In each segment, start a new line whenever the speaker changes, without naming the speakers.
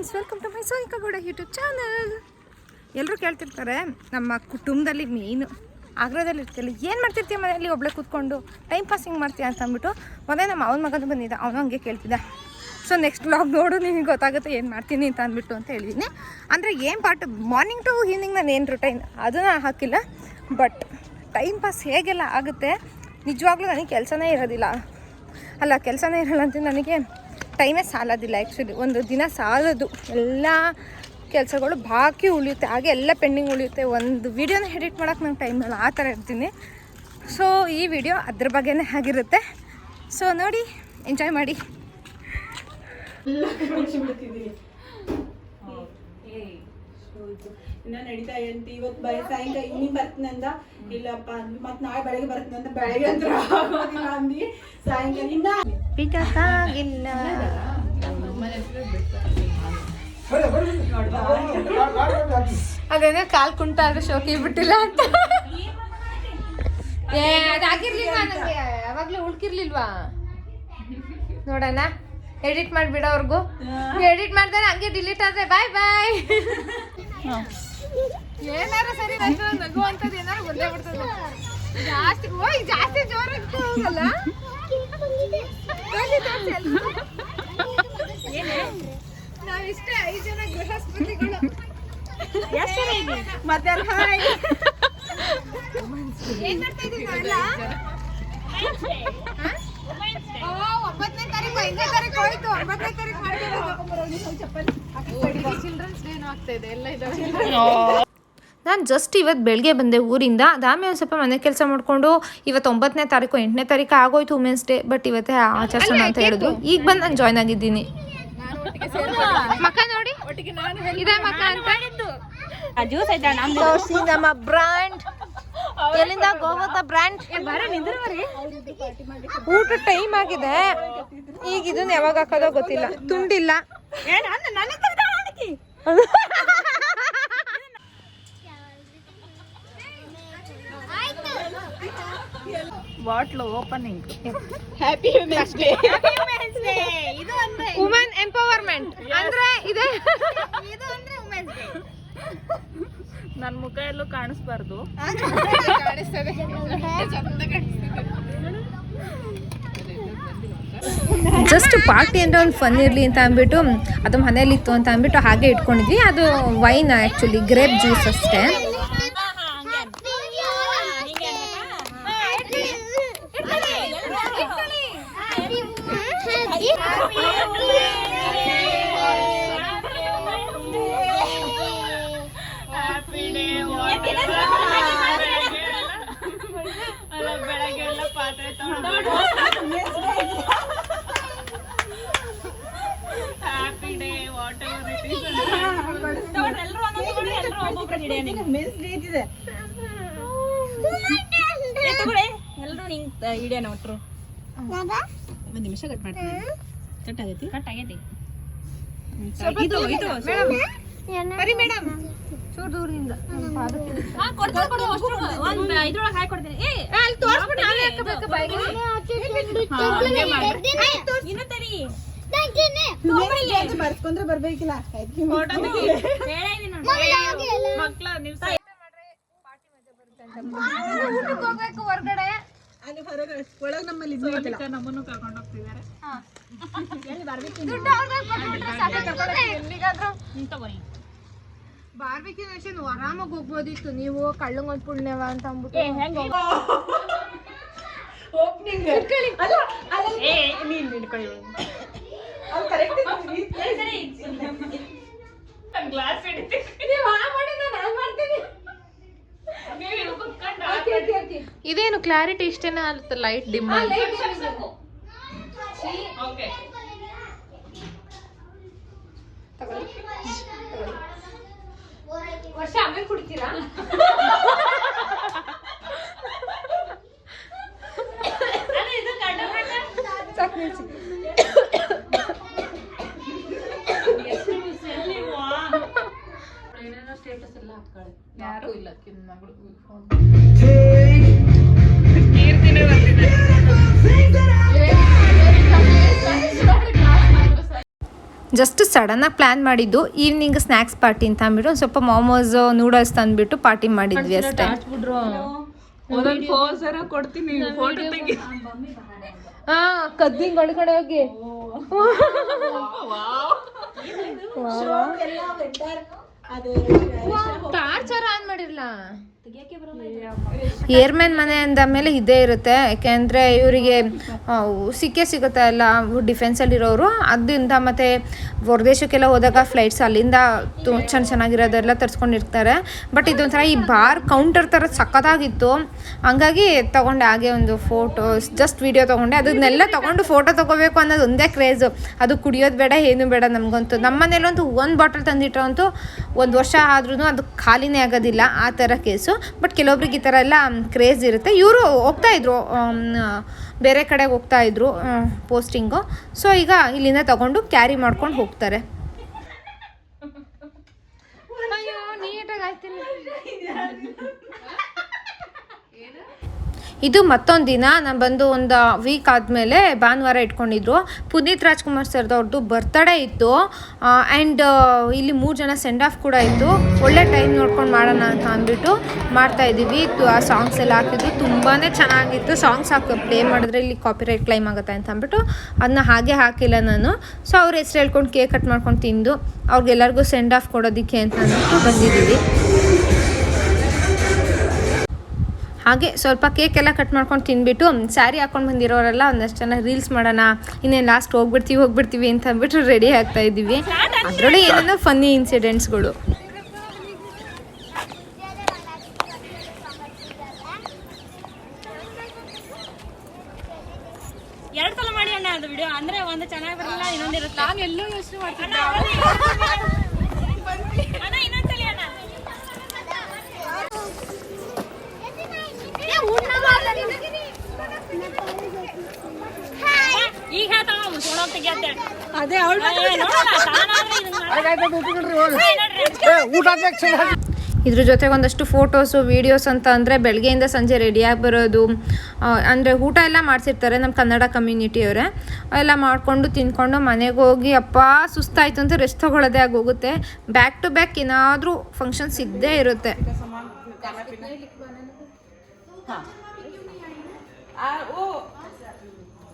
Friends welcome to my Sonika Gowda YouTube channel ಎಲ್ಲರೂ ಕೇಳ್ತಿರ್ತಾರೆ, ನಮ್ಮ ಕುಟುಂಬದಲ್ಲಿ ಮೇಯ್ನು ಆಗ್ರಾದಲ್ಲಿ ಇರ್ತಿಲ್ಲ ಏನು ಮಾಡ್ತಿರ್ತೀಯ ಮನೆಯಲ್ಲಿ? ಒಬ್ಳೆ ಕೂತ್ಕೊಂಡು ಟೈಮ್ ಪಾಸಿಂಗ್ ಮಾಡ್ತೀಯ ಅಂತ ಅಂದ್ಬಿಟ್ಟು ಒಂದೇ ನಮ್ಮ ಅವನ ಮಗನ ಬಂದಿದ್ದ, ಅವನು ಹಂಗೆ ಕೇಳ್ತಿದ್ದ. ಸೊ ನೆಕ್ಸ್ಟ್ ಬ್ಲಾಗ್ ನೋಡು, ನಿನಗೆ ಗೊತ್ತಾಗುತ್ತೆ ಏನು ಮಾಡ್ತೀನಿ ಅಂತ ಅಂದ್ಬಿಟ್ಟು ಅಂತ ಹೇಳಿದ್ದೀನಿ ಅಂದರೆ ಏನು ಪಾರ್ಟ್ ಮಾರ್ನಿಂಗ್ ಟು ಈವ್ನಿಂಗ್ ನಾನು ಏನು ರುಟೈನ್ ಅದನ್ನು ಹಾಕಿಲ್ಲ ಬಟ್ ಟೈಮ್ ಪಾಸ್ ಹೇಗೆಲ್ಲ ಆಗುತ್ತೆ, ನಿಜವಾಗ್ಲೂ ನನಗೆ ಕೆಲಸನೇ ಇರೋದಿಲ್ಲ. ಅಲ್ಲ, ಕೆಲಸನೇ ಇರಲ್ಲ ಅಂತ ನನಗೆ ಟೈಮೇ ಸಾಲೋದಿಲ್ಲ ಆ್ಯಕ್ಚುಲಿ ಒಂದು ದಿನ ಸಾಲದು. ಎಲ್ಲ ಕೆಲಸಗಳು ಬಾಕಿ ಉಳಿಯುತ್ತೆ. ಹಾಗೆ ಎಲ್ಲ ಪೆಂಡಿಂಗ್ ಉಳಿಯುತ್ತೆ. ಒಂದು ವೀಡಿಯೋನ ಎಡಿಟ್ ಮಾಡೋಕೆ ನಂಗೆ ಟೈಮ್ ಇಲ್ಲ. ಆ ಥರ ಇರ್ತೀನಿ. ಸೊ ಈ ವಿಡಿಯೋ ಅದ್ರ ಬಗ್ಗೆನೇ ಆಗಿರುತ್ತೆ. ಸೊ ನೋಡಿ ಎಂಜಾಯ್ ಮಾಡಿ.
ಇನ್ನ ನಡೀತಾ ಅಂತ ಇವತ್ತು ಬಯ ಸಾಯಂಕಾಲ ಈವ್ನಿಂಗ್ ಬರ್ತೀನಂದ? ಇಲ್ಲಪ್ಪ ಅಂದ್ ಮತ್ ನಾಳೆ ಬೆಳಗ್ಗೆ ಬರ್ತನಂದ? ಬೆಳಗ್ಗೆ ಅಂತ ಆಗೋದಿಲ್ಲ ಅಂದಿ. ಸಾಯಂಕಾಲ ಇನ್ನ
ಬಿಡಕ್ಕಾಗಿಲ್ಲ ಅದೇನೋ ಕಾಲ್ ಕುಂಟ ಆದ್ರೆ ಶೋಕಿ ಬಿಟ್ಟಿಲ್ಲ ಅಂತ. ಏ ಆಗಿರಲಿಲ್ಲ ನನಗೆ ಯಾವಾಗ್ಲೂ ಉಳ್ಕಿರ್ಲಿಲ್ವಾ? ನೋಡೋಣ. ಎಡಿಟ್ ಮಾಡ್ಬಿಡೋರ್ಗು ಎಡಿಟ್ ಮಾಡ್ದಾರೆ ಹಂಗೆ ಡಿಲೀಟ್ ಆದ್ರೆ ಬಾಯ್ ಬಾಯ್ ಏನಾರ ಸರಿ ನಂದು ನಗು ಅಂತದ್ ಏನಾರು ಬಿಡ್ತದೆ. ಜಾಸ್ತಿ ಓಯ್ ಜಾಸ್ತಿ ಜೋರಾಗಿ ಹೋಗಲ್ಲ? ಎಲ್ರು. ನಾವಿಷ್ಟೇ ಐದು ಜನ ಗೃಹಸ್ಪತಿಗಳು.
ಮತ್ತೆ ಹಾಯ್.
ಏನ್ ಮಾಡ್ತಾ? ಹ? ಓ, ಒಂಬತ್ತನೇ ತಾರೀಕು ಐದನೇ ತಾರೀಕು ಹೋಯ್ತು ಒಂಬತ್ತನೇ ತಾರೀಕು ಚಿಲ್ಡ್ರನ್ಸ್ ಡೇನು ಆಗ್ತಾ ಇದೆ ಎಲ್ಲ ಇದಾವೆ. ನಾನು ಜಸ್ಟ್ ಇವತ್ತು ಬೆಳಗ್ಗೆ ಬಂದೆ ಊರಿಂದ. ಅದಾದ್ಮೇಲೆ ಒಂದು ಸ್ವಲ್ಪ ಮನೆ ಕೆಲಸ ಮಾಡಿಕೊಂಡು ಇವತ್ತು ಒಂಬತ್ತನೇ ತಾರೀಕು ಎಂಟನೇ ತಾರೀಕು ಆಗೋಯ್ತು ವುಮೆನ್ಸ್ ಡೇ ಬಟ್ ಇವತ್ತೇ ಆಚರಿಸೋಣ ಅಂತ ಹೇಳಿದ್ರು. ಈಗ ಬಂದು ನಾನು ಜಾಯ್ನ್ ಆಗಿದ್ದೀನಿ. ಮಕ್ಕ ನೋಡಿ. ಇದೇ ಮಕ್ಕ ಅಂತ.
ಜ್ಯೂಸ್ ಆಯ್ತಾ ನಮ್ದು.
ತೋರಿಸಿ ನಮ್ಮ ಬ್ರ್ಯಾಂಡ್ ಎಲ್ಲಿಂದ ಗೋವಾದ ಬ್ರ್ಯಾಂಡ್ ಊಟ ಟೈಮ್ ಆಗಿದೆ. ಈಗ ಇದನ್ನ ಯಾವಾಗ ಹಾಕೋದೋ ಗೊತ್ತಿಲ್ಲ. ತುಂಡಿಲ್ಲ.
Bottle opening happy women's day ಇದು ಅಂದ್ರೆ
ವುಮೆನ್ ಎಂಪವರ್ಮೆಂಟ್ ಅಂದ್ರೆ ಇದೆ.
ಇದು ಅಂದ್ರೆ ವುಮೆನ್ಸ್ ಡೇ ನನ್ನ ಮುಖ ಎಲ್ಲೂ ಕಾಣಿಸ್ಬಾರ್ದು.
ಜಸ್ಟ್ ಪಾರ್ಟಿ ಅಂದ್ರೆ ಒಂದು ಫನ್ ಇರಲಿ ಅಂತ ಅಂದ್ಬಿಟ್ಟು ಅದು ಮನೇಲಿ ಇತ್ತು ಅಂತ ಅಂದ್ಬಿಟ್ಟು ಹಾಗೆ ಇಟ್ಕೊಂಡಿದ್ವಿ. ಅದು ವೈನ್ ಆ್ಯಕ್ಚುಲಿ ಗ್ರೇಪ್ ಜ್ಯೂಸ್ ಅಷ್ಟೇ
ಬೆಳಗ್ಗೆಲ್ಲ ಪಾತ್ರೆ happy day whatever it ಎಲ್ಲರೂ ನಿಂಗ್ ಇಡಿಯೋಣ ಒಟ್ರು. ಒಂದು ನಿಮಿಷ ಕಟ್ ಮಾಡ್ತೀನಿ. ಕಟ್ ಆಗೈತಿ? ಕಟ್ ಆಗೈತಿ. ಇದು ಇದು
ಬರೀ ಮೇಡಮ್ ಚೂರು ದೂರದಿಂದ.
ಇದ್ರೊಳಗೆ ಹಾಕಿ ಕೊಡ್ತೀನಿ. ಏ
ಅಲ್ಲಿ ತೋರಿಸ್ಬಿಟ್ಟು ನಾವೇ ಹಾಕಬೇಕು ಬಾಯಿಗೆ
ಇನ್ನು ತಡಿ
ಬರ್ಸ್ಕೊಂಡ್ರೆ ಬರ್ಬೇಕಿಲ್ಲ
ಹೋಗ್ಬೇಕು ಹೊರಗಡೆ.
ಅಲ್ಲಿ ಹೊರಗೆ ಒಳಗೆ ನಮ್ಮಲ್ಲಿ.
ನಮ್ಮನ್ನು ಕರ್ಕೊಂಡು ಹೋಗ್ತಿದ್ದಾರೆ.
ಬಾರ್ಬಿಕ್ಯೂ ನೇಷನ್ ಆರಾಮಾಗಿ ಹೋಗ್ಬೋದಿತ್ತು. ನೀವು ಕಳ್ಳಂಗೊಂದು ಪುಣ್ಯವ ಅಂತ ಅಂದ್ಬಿಟ್ಟು.
ಓಪನಿಂಗ್ ಅಲ್ಲ ಅಲ್ಲ.
ಏ ನೀನ್ ಹಿಡ್ಕೊಳ್ಳಿ
ಅಲ್ಲಿ ಕರೆಕ್ಟ್
ಗ್ಲಾಸ್ ಹಿಡಿತೀನಿ.
ನೀವು ಆ ಮಾಡಿ ನಾನು ಆ ಮಾಡ್ತೀನಿ.
ನೀವು ಕುತ್ಕೊಂಡು
ಆತಿ, ಆತಿ, ಆತಿ.
ಇದೇನು ಕ್ಲಾರಿಟಿ ಇಷ್ಟೇನೆ ಆಗುತ್ತೆ ಲೈಟ್ ಡಿಮ್
ಓಕೆ
ವರ್ಷ ಆಮೇಲೆ ಕುಡಿತೀರಾ? ಸಾಕು ನಿಲ್ಸಿ. ಜಸ್ಟ್ ಸಡನ್ನಾಗಿ ಪ್ಲ್ಯಾನ್ ಮಾಡಿದ್ದು ಈವ್ನಿಂಗ್ ಸ್ನ್ಯಾಕ್ಸ್ ಪಾರ್ಟಿ ಅಂತ ಅಂದ್ಬಿಟ್ಟು ಒಂದ್ ಸ್ವಲ್ಪ ಮೋಮೋಸ್ ನೂಡಲ್ಸ್ ತಂದ್ಬಿಟ್ಟು ಪಾರ್ಟಿ ಮಾಡಿದ್ವಿ ಅಷ್ಟೇ.
ಒಂದೊಂದು ಪೋಸರ ಕೊಡ್ತೀನಿ ಫೋಟೋ ತೆಗಿ.
ಹಾ ಕದ್ದಿಂಗ್ ಒಳಗಡೆ ಹೋಗಿ. ಟಾರ್ಚರ್ ಆನ್ ಮಾಡಿರಲ್ಲ ಏರ್ಮ್ಯಾನ್ ಮನೆ ಅಂದ ಮೇಲೆ ಇದೇ ಇರುತ್ತೆ. ಯಾಕೆಂದರೆ ಇವರಿಗೆ ಸಿಕ್ಕೇ ಸಿಗುತ್ತೆ ಎಲ್ಲ ಡಿಫೆನ್ಸಲ್ಲಿರೋರು. ಅದರಿಂದ ಮತ್ತು ಹೊರದೇಶಕ್ಕೆಲ್ಲ ಹೋದಾಗ ಫ್ಲೈಟ್ಸ್ ಅಲ್ಲಿಂದ ಚೆನ್ನ ಚೆನ್ನಾಗಿರೋದೆಲ್ಲ ತರಿಸ್ಕೊಂಡಿರ್ತಾರೆ. ಬಟ್ ಇದೊಂಥರ ಈ ಬಾರ್ ಕೌಂಟರ್ ಥರ ಸಖತ್ತಾಗಿತ್ತು. ಹಂಗಾಗಿ ತಗೊಂಡೆ ಹಾಗೆ ಒಂದು ಫೋಟೋ, ಜಸ್ಟ್ ವಿಡಿಯೋ ತಗೊಂಡೆ. ಅದನ್ನೆಲ್ಲ ತಗೊಂಡು ಫೋಟೋ ತಗೋಬೇಕು ಅನ್ನೋದು ಒಂದೇ ಕ್ರೇಜ್. ಅದು ಕುಡಿಯೋದು ಬೇಡ, ಏನು ಬೇಡ ನಮಗಂತೂ. ನಮ್ಮ ಮನೇಲಂತೂ ಒಂದು ಬಾಟಲ್ ತಂದಿಟ್ರಂತೂ ಒಂದು ವರ್ಷ ಆದ್ರೂ ಅದು ಖಾಲಿನೇ ಆಗೋದಿಲ್ಲ. ಆ ಥರ ಕೇಸು. ಬಟ್ ಕೆಲವೊಬ್ರಿಗೆ ಈ ಥರ ಎಲ್ಲ ಕ್ರೇಜ್ ಇರುತ್ತೆ. ಇವರು ಹೋಗ್ತಾ ಇದ್ರು ಬೇರೆ ಕಡೆಗೆ ಹೋಗ್ತಾ ಇದ್ರು ಪೋಸ್ಟಿಂಗು ಸೊ ಈಗ ಇಲ್ಲಿಂದ ತಗೊಂಡು ಕ್ಯಾರಿ ಮಾಡ್ಕೊಂಡು ಹೋಗ್ತಾರೆ. ನೀಟಾಗಿ ಇದು ಮತ್ತೊಂದು ದಿನ. ನಾನು ಬಂದು ಒಂದು ವೀಕ್ ಆದಮೇಲೆ ಭಾನುವಾರ ಇಟ್ಕೊಂಡಿದ್ರು. ಪುನೀತ್ ರಾಜ್ಕುಮಾರ್ ಸರ್ದವ್ರದ್ದು ಬರ್ತಡೇ ಇತ್ತು. ಆ್ಯಂಡ್ ಇಲ್ಲಿ ಮೂರು ಜನ ಸೆಂಡ್ ಆಫ್ ಕೂಡ ಇತ್ತು. ಒಳ್ಳೆ ಟೈಮ್ ನೋಡ್ಕೊಂಡು ಮಾಡೋಣ ಅಂತ ಅಂದ್ಬಿಟ್ಟು ಮಾಡ್ತಾ ಇದ್ದೀವಿ. ಆ ಸಾಂಗ್ಸ್ ಎಲ್ಲ ಹಾಕಿದ್ರು. ತುಂಬಾ ಚೆನ್ನಾಗಿತ್ತು. ಸಾಂಗ್ಸ್ ಹಾಕಿ ಪ್ಲೇ ಮಾಡಿದ್ರೆ ಇಲ್ಲಿ ಕಾಪಿರೈಟ್ ಕ್ಲೈಮ್ ಆಗುತ್ತೆ ಅಂತ ಅಂದ್ಬಿಟ್ಟು ಅದನ್ನ ಹಾಗೆ ಹಾಕಿಲ್ಲ ನಾನು. ಸೊ ಅವ್ರ ಹೆಸ್ರು ಹೇಳ್ಕೊಂಡು ಕೇಕ್ ಕಟ್ ಮಾಡ್ಕೊಂಡು ತಿಂದು ಅವ್ರಿಗೆಲ್ಲರಿಗೂ ಸೆಂಡ್ ಆಫ್ ಕೊಡೋದಕ್ಕೆ ಅಂತ ಅಂದ್ಬಿಟ್ಟು ಬಂದಿದ್ದೀವಿ. ಹಾಗೆ ಸ್ವಲ್ಪ ಕೇಕ್ ಎಲ್ಲ ಕಟ್ ಮಾಡ್ಕೊಂಡು ತಿನ್ಬಿಟ್ಟು ಸ್ಯಾರಿ ಹಾಕೊಂಡು ಬಂದಿರೋರೆಲ್ಲ ಒಂದಷ್ಟು ಜನ ರೀಲ್ಸ್ ಮಾಡೋಣ ಇನ್ನೇನು ಲಾಸ್ಟ್ ಹೋಗ್ಬಿಡ್ತೀವಿ ಹೋಗ್ಬಿಡ್ತೀವಿ ಅಂತ ಅಂದ್ಬಿಟ್ಟು ರೆಡಿ ಆಗ್ತಾ ಇದ್ದೀವಿ. ಅದರೊಳಗೆ ಏನೇನೋ ಫನ್ನಿ ಇನ್ಸಿಡೆಂಟ್ಸ್ಗಳು
ಎರಡು ಸಲ ಮಾಡಿ ಅಣ್ಣ ಅದು ವಿಡಿಯೋ ಅಂದ್ರೆ ಒಂದು ಚೆನ್ನಾಗಿ ಬರಲ್ಲ ಇನ್ನೊಂದಿರುತ್ತೆ ನಾನು ಎಲ್ಲೂ ಯೋಚನೆ ಮಾಡ್ತೀನಿ ಅಣ್ಣ ಇನ್ನೊಂದ್ಸಲಿ ಅಣ್ಣ ಈಗ ಹೇಳ್ತಾವ
ಅದೇ ಅವಳು
ಇದ್ರ ಜೊತೆಗೆ ಒಂದಷ್ಟು ಫೋಟೋಸು ವೀಡಿಯೋಸ್ ಅಂತ ಅಂದರೆ ಬೆಳಗ್ಗೆಯಿಂದ ಸಂಜೆ ರೆಡಿಯಾಗಿ ಬರೋದು. ಅಂದರೆ ಊಟ ಎಲ್ಲ ಮಾಡಿಸಿರ್ತಾರೆ ನಮ್ಮ ಕನ್ನಡ ಕಮ್ಯುನಿಟಿಯವರೇ ಎಲ್ಲ ಮಾಡಿಕೊಂಡು ತಿನ್ಕೊಂಡು ಮನೆಗೆ ಹೋಗಿ ಅಪ್ಪ ಸುಸ್ತಾಯಿತು ಅಂತ ರೆಸ್ಟ್ ತೊಗೊಳ್ಳೋದೇ ಆಗೋಗುತ್ತೆ ಬ್ಯಾಕ್ ಟು ಬ್ಯಾಕ್ ಏನಾದರೂ ಫಂಕ್ಷನ್ಸ್ ಇದ್ದೇ ಇರುತ್ತೆ. Tamam. Aa, o.